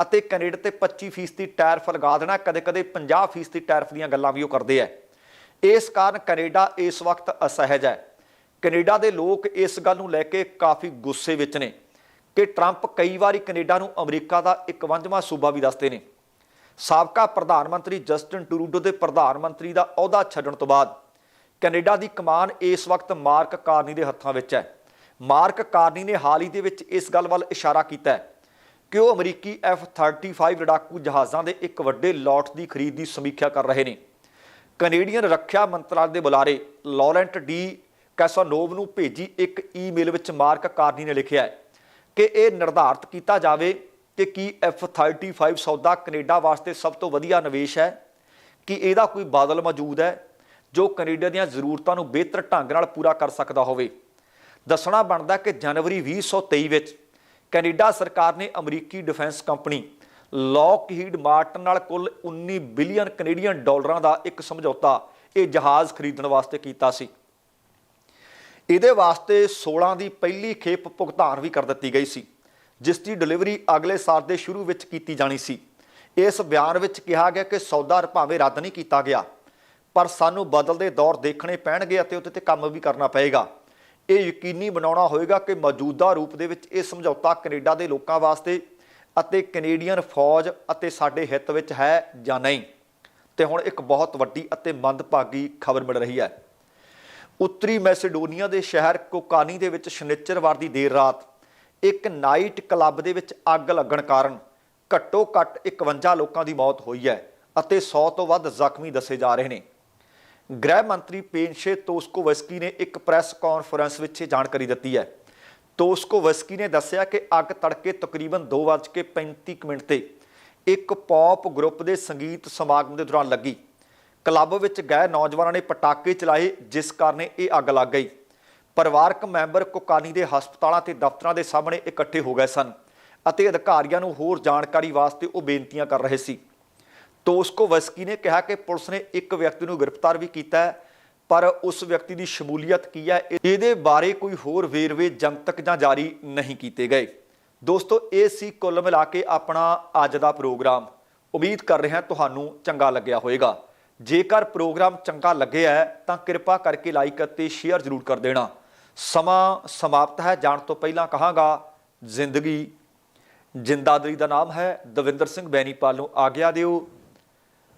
ਅਤੇ ਕੈਨੇਡਾ ਤੇ 25% ਟੈਰਿਫ ਲਗਾ ਦੇਣਾ, ਕਦੇ-ਕਦੇ 50% ਟੈਰਫ ਦੀਆਂ ਗੱਲਾਂ ਵੀ ਉਹ ਕਰਦੇ ਆ ਇਸ ਕਾਰਨ ਕੈਨੇਡਾ ਇਸ ਵਕਤ ਅਸਹਿਜ ਹੈ ਕੈਨੇਡਾ ਦੇ ਲੋਕ ਇਸ ਗੱਲ ਨੂੰ ਲੈ ਕੇ ਕਾਫੀ ਗੁੱਸੇ ਵਿੱਚ ਨੇ ਕਿ ਟਰੰਪ ਕਈ ਵਾਰੀ ਕੈਨੇਡਾ ਨੂੰ ਅਮਰੀਕਾ ਦਾ 51ਵਾਂ ਸੂਬਾ ਵੀ ਦੱਸਦੇ ਨੇ। ਸਾਬਕਾ ਪ੍ਰਧਾਨ ਮੰਤਰੀ ਜਸਟਿਨ ਟਰੂਡੋ ਦੇ ਪ੍ਰਧਾਨ ਮੰਤਰੀ ਦਾ ਅਹੁਦਾ ਛੱਡਣ ਤੋਂ ਬਾਅਦ ਕੈਨੇਡਾ ਦੀ ਕਮਾਨ ਇਸ ਵਕਤ ਮਾਰਕ ਕਾਰਨੀ ਦੇ ਹੱਥਾਂ ਵਿੱਚ ਹੈ ਮਾਰਕ ਕਾਰਨੀ ਨੇ ਹਾਲ ਹੀ ਦੇ ਵਿੱਚ ਇਸ ਗੱਲ ਵੱਲ ਇਸ਼ਾਰਾ ਕੀਤਾ ਹੈ ਕਿ ਉਹ ਅਮਰੀਕੀ F-35 ਲੜਾਕੂ ਜਹਾਜ਼ਾਂ ਦੇ ਇੱਕ ਵੱਡੇ ਲੋਟ ਦੀ ਖਰੀਦ ਦੀ ਸਮੀਖਿਆ ਕਰ ਰਹੇ ਨੇ? ਕੈਨੇਡੀਅਨ ਰੱਖਿਆ ਮੰਤਰਾਲੇ ਦੇ ਬੁਲਾਰੇ ਲਾਰੈਂਟ ਡੀ ਕੈਸਾਨੋਵ ਨੂੰ ਭੇਜੀ ਇੱਕ ਈਮੇਲ ਵਿੱਚ ਮਾਰਕ ਕਾਰਨੀ ਨੇ ਲਿਖਿਆ ਹੈ ਕਿ ਇਹ ਨਿਰਧਾਰਤ ਕੀਤਾ ਜਾਵੇ ਕਿ ਕੀ F-35 ਸੌਦਾ ਕੈਨੇਡਾ ਵਾਸਤੇ ਸਭ ਤੋਂ ਵਧੀਆ ਨਿਵੇਸ਼ ਹੈ, ਕਿ ਇਹਦਾ ਕੋਈ ਬਾਦਲ ਮੌਜੂਦ ਹੈ, ਜੋ ਕੈਨੇਡਾ ਦੀਆਂ ਜ਼ਰੂਰਤਾਂ ਨੂੰ ਬਿਹਤਰ ਢੰਗ ਨਾਲ ਪੂਰਾ ਕਰ ਸਕਦਾ ਹੋਵੇ। ਦੱਸਣਾ ਬਣਦਾ ਕਿ ਜਨਵਰੀ 2023 ਵਿੱਚ ਕੈਨੇਡਾ ਸਰਕਾਰ ਨੇ ਅਮਰੀਕੀ ਡਿਫੈਂਸ ਕੰਪਨੀ ਲੌਕਹੀਡ ਮਾਰਟਨ ਨਾਲ ਕੁੱਲ 19 ਬਿਲੀਅਨ ਕੈਨੇਡੀਅਨ ਡਾਲਰਾਂ ਦਾ ਇੱਕ ਸਮਝੌਤਾ ਇਹ ਜਹਾਜ਼ ਖਰੀਦਣ ਵਾਸਤੇ ਕੀਤਾ ਸੀ। ਇਹਦੇ ਵਾਸਤੇ 16 ਦੀ ਪਹਿਲੀ ਖੇਪ ਭੁਗਤਾਨ ਵੀ ਕਰ ਦਿੱਤੀ ਗਈ ਸੀ, ਜਿਸ ਦੀ ਡਿਲੀਵਰੀ ਅਗਲੇ ਸਾਲ ਦੇ ਸ਼ੁਰੂ ਵਿੱਚ ਕੀਤੀ ਜਾਣੀ ਸੀ। ਇਸ ਬਿਆਨ ਵਿੱਚ ਕਿਹਾ ਗਿਆ ਕਿ ਸੌਦਾ ਭਾਵੇਂ ਰੱਦ ਨਹੀਂ ਕੀਤਾ ਗਿਆ, ਪਰ ਸਾਨੂੰ ਬਦਲਦੇ ਦੌਰ ਦੇਖਣੇ ਪੈਣਗੇ ਅਤੇ ਉੱਤੇ ਤੇ ਕੰਮ ਵੀ ਕਰਨਾ ਪਏਗਾ। ਇਹ ਯਕੀਨੀ ਬਣਾਉਣਾ ਹੋਏਗਾ ਕਿ ਮੌਜੂਦਾ ਰੂਪ ਦੇ ਵਿੱਚ ਇਹ ਸਮਝੌਤਾ ਕੈਨੇਡਾ ਦੇ ਲੋਕਾਂ ਵਾਸਤੇ ਅਤੇ ਕੈਨੇਡੀਅਨ ਫੌਜ ਅਤੇ ਸਾਡੇ ਹਿੱਤ ਵਿੱਚ ਹੈ ਜਾਂ ਨਹੀਂ। ਤੇ ਹੁਣ ਇੱਕ ਬਹੁਤ ਵੱਡੀ ਅਤੇ ਮੰਦਭਾਗੀ ਖਬਰ ਮਿਲ ਰਹੀ ਹੈ। ਉੱਤਰੀ ਮੈਸੇਡੋਨੀਆ ਦੇ ਸ਼ਹਿਰ ਕੋਕਾਨੀ ਦੇ ਵਿੱਚ ਸ਼ਨੀਚਰਵਾਰ ਦੀ ਦੇਰ ਰਾਤ ਇੱਕ ਨਾਈਟ ਕਲੱਬ ਦੇ ਵਿੱਚ ਅੱਗ ਲੱਗਣ ਕਾਰਨ ਘੱਟੋ ਘੱਟ 51 ਲੋਕਾਂ ਦੀ ਮੌਤ ਹੋਈ ਹੈ ਅਤੇ 100 ਤੋਂ ਵੱਧ ਜ਼ਖਮੀ ਦੱਸੇ ਜਾ ਰਹੇ ਨੇ। ਗ੍ਰਹਿ ਮੰਤਰੀ ਪੇਨਸ਼ੇ ਤੋਸਕੋਵਸਕੀ ਨੇ ਇੱਕ ਪ੍ਰੈਸ ਕਾਨਫਰੰਸ ਵਿੱਚ ਇਹ ਜਾਣਕਾਰੀ ਦਿੱਤੀ ਹੈ। ਤੋਸਕੋਵਸਕੀ ਨੇ ਦੱਸਿਆ ਕਿ ਅੱਗ ਤੜਕੇ ਤਕਰੀਬਨ 2:35 ਮਿੰਟ ਤੇ ਇੱਕ ਪੌਪ ਗਰੁੱਪ ਦੇ ਸੰਗੀਤ ਸਮਾਗਮ ਦੇ ਦੌਰਾਨ ਲੱਗੀ। ਕਲੱਬ ਵਿੱਚ ਗਏ ਨੌਜਵਾਨਾਂ ਨੇ ਪਟਾਕੇ ਚਲਾਏ, ਜਿਸ ਕਾਰਨ ਇਹ ਅੱਗ ਲੱਗ ਗਈ। ਪਰਿਵਾਰਕ ਮੈਂਬਰ ਕੋਕਾਨੀ ਦੇ ਹਸਪਤਾਲਾਂ ਤੇ ਦਫ਼ਤਰਾਂ ਦੇ ਸਾਹਮਣੇ ਇਕੱਠੇ ਹੋ ਗਏ ਸਨ ਅਤੇ ਅਧਿਕਾਰੀਆਂ ਨੂੰ ਹੋਰ ਜਾਣਕਾਰੀ ਵਾਸਤੇ ਉਹ ਬੇਨਤੀਆਂ ਕਰ ਰਹੇ ਸੀ। ਤੋਸਕੋਵਸਕੀ ਨੇ ਕਿਹਾ ਕਿ ਪੁਲਿਸ ਨੇ ਇੱਕ ਵਿਅਕਤੀ ਨੂੰ ਗ੍ਰਿਫਤਾਰ ਵੀ ਕੀਤਾ ਹੈ, ਪਰ ਉਸ ਵਿਅਕਤੀ ਦੀ ਸ਼ਮੂਲੀਅਤ ਕੀ ਹੈ, ਇਹਦੇ ਬਾਰੇ ਕੋਈ ਹੋਰ ਵੇਰਵੇ ਜਨਤਕ ਜਾਂ ਜਾਰੀ ਨਹੀਂ ਕੀਤੇ ਗਏ। ਦੋਸਤੋ, ਇਹ ਸੀ ਕੁੱਲ ਮਿਲਾ ਕੇ ਆਪਣਾ ਅੱਜ ਦਾ ਪ੍ਰੋਗਰਾਮ। ਉਮੀਦ ਕਰ ਰਿਹਾ ਤੁਹਾਨੂੰ ਚੰਗਾ ਲੱਗਿਆ ਹੋਵੇਗਾ। ਜੇਕਰ ਪ੍ਰੋਗਰਾਮ ਚੰਗਾ ਲੱਗਿਆ ਤਾਂ ਕਿਰਪਾ ਕਰਕੇ ਲਾਈਕ ਅਤੇ ਸ਼ੇਅਰ ਜ਼ਰੂਰ ਕਰ ਦੇਣਾ। ਸਮਾਂ ਸਮਾਪਤ ਹੈ, ਜਾਣ ਤੋਂ ਪਹਿਲਾਂ ਕਹਾਂਗਾ, ਜ਼ਿੰਦਗੀ। ਜਿੰਦਾਦਰੀ ਦਾ ਨਾਮ ਹੈ, ਦਵਿੰਦਰ ਸਿੰਘ ਬੈਨੀਪਾਲ ਨੂੰ ਆਗਿਆ ਦਿਓ।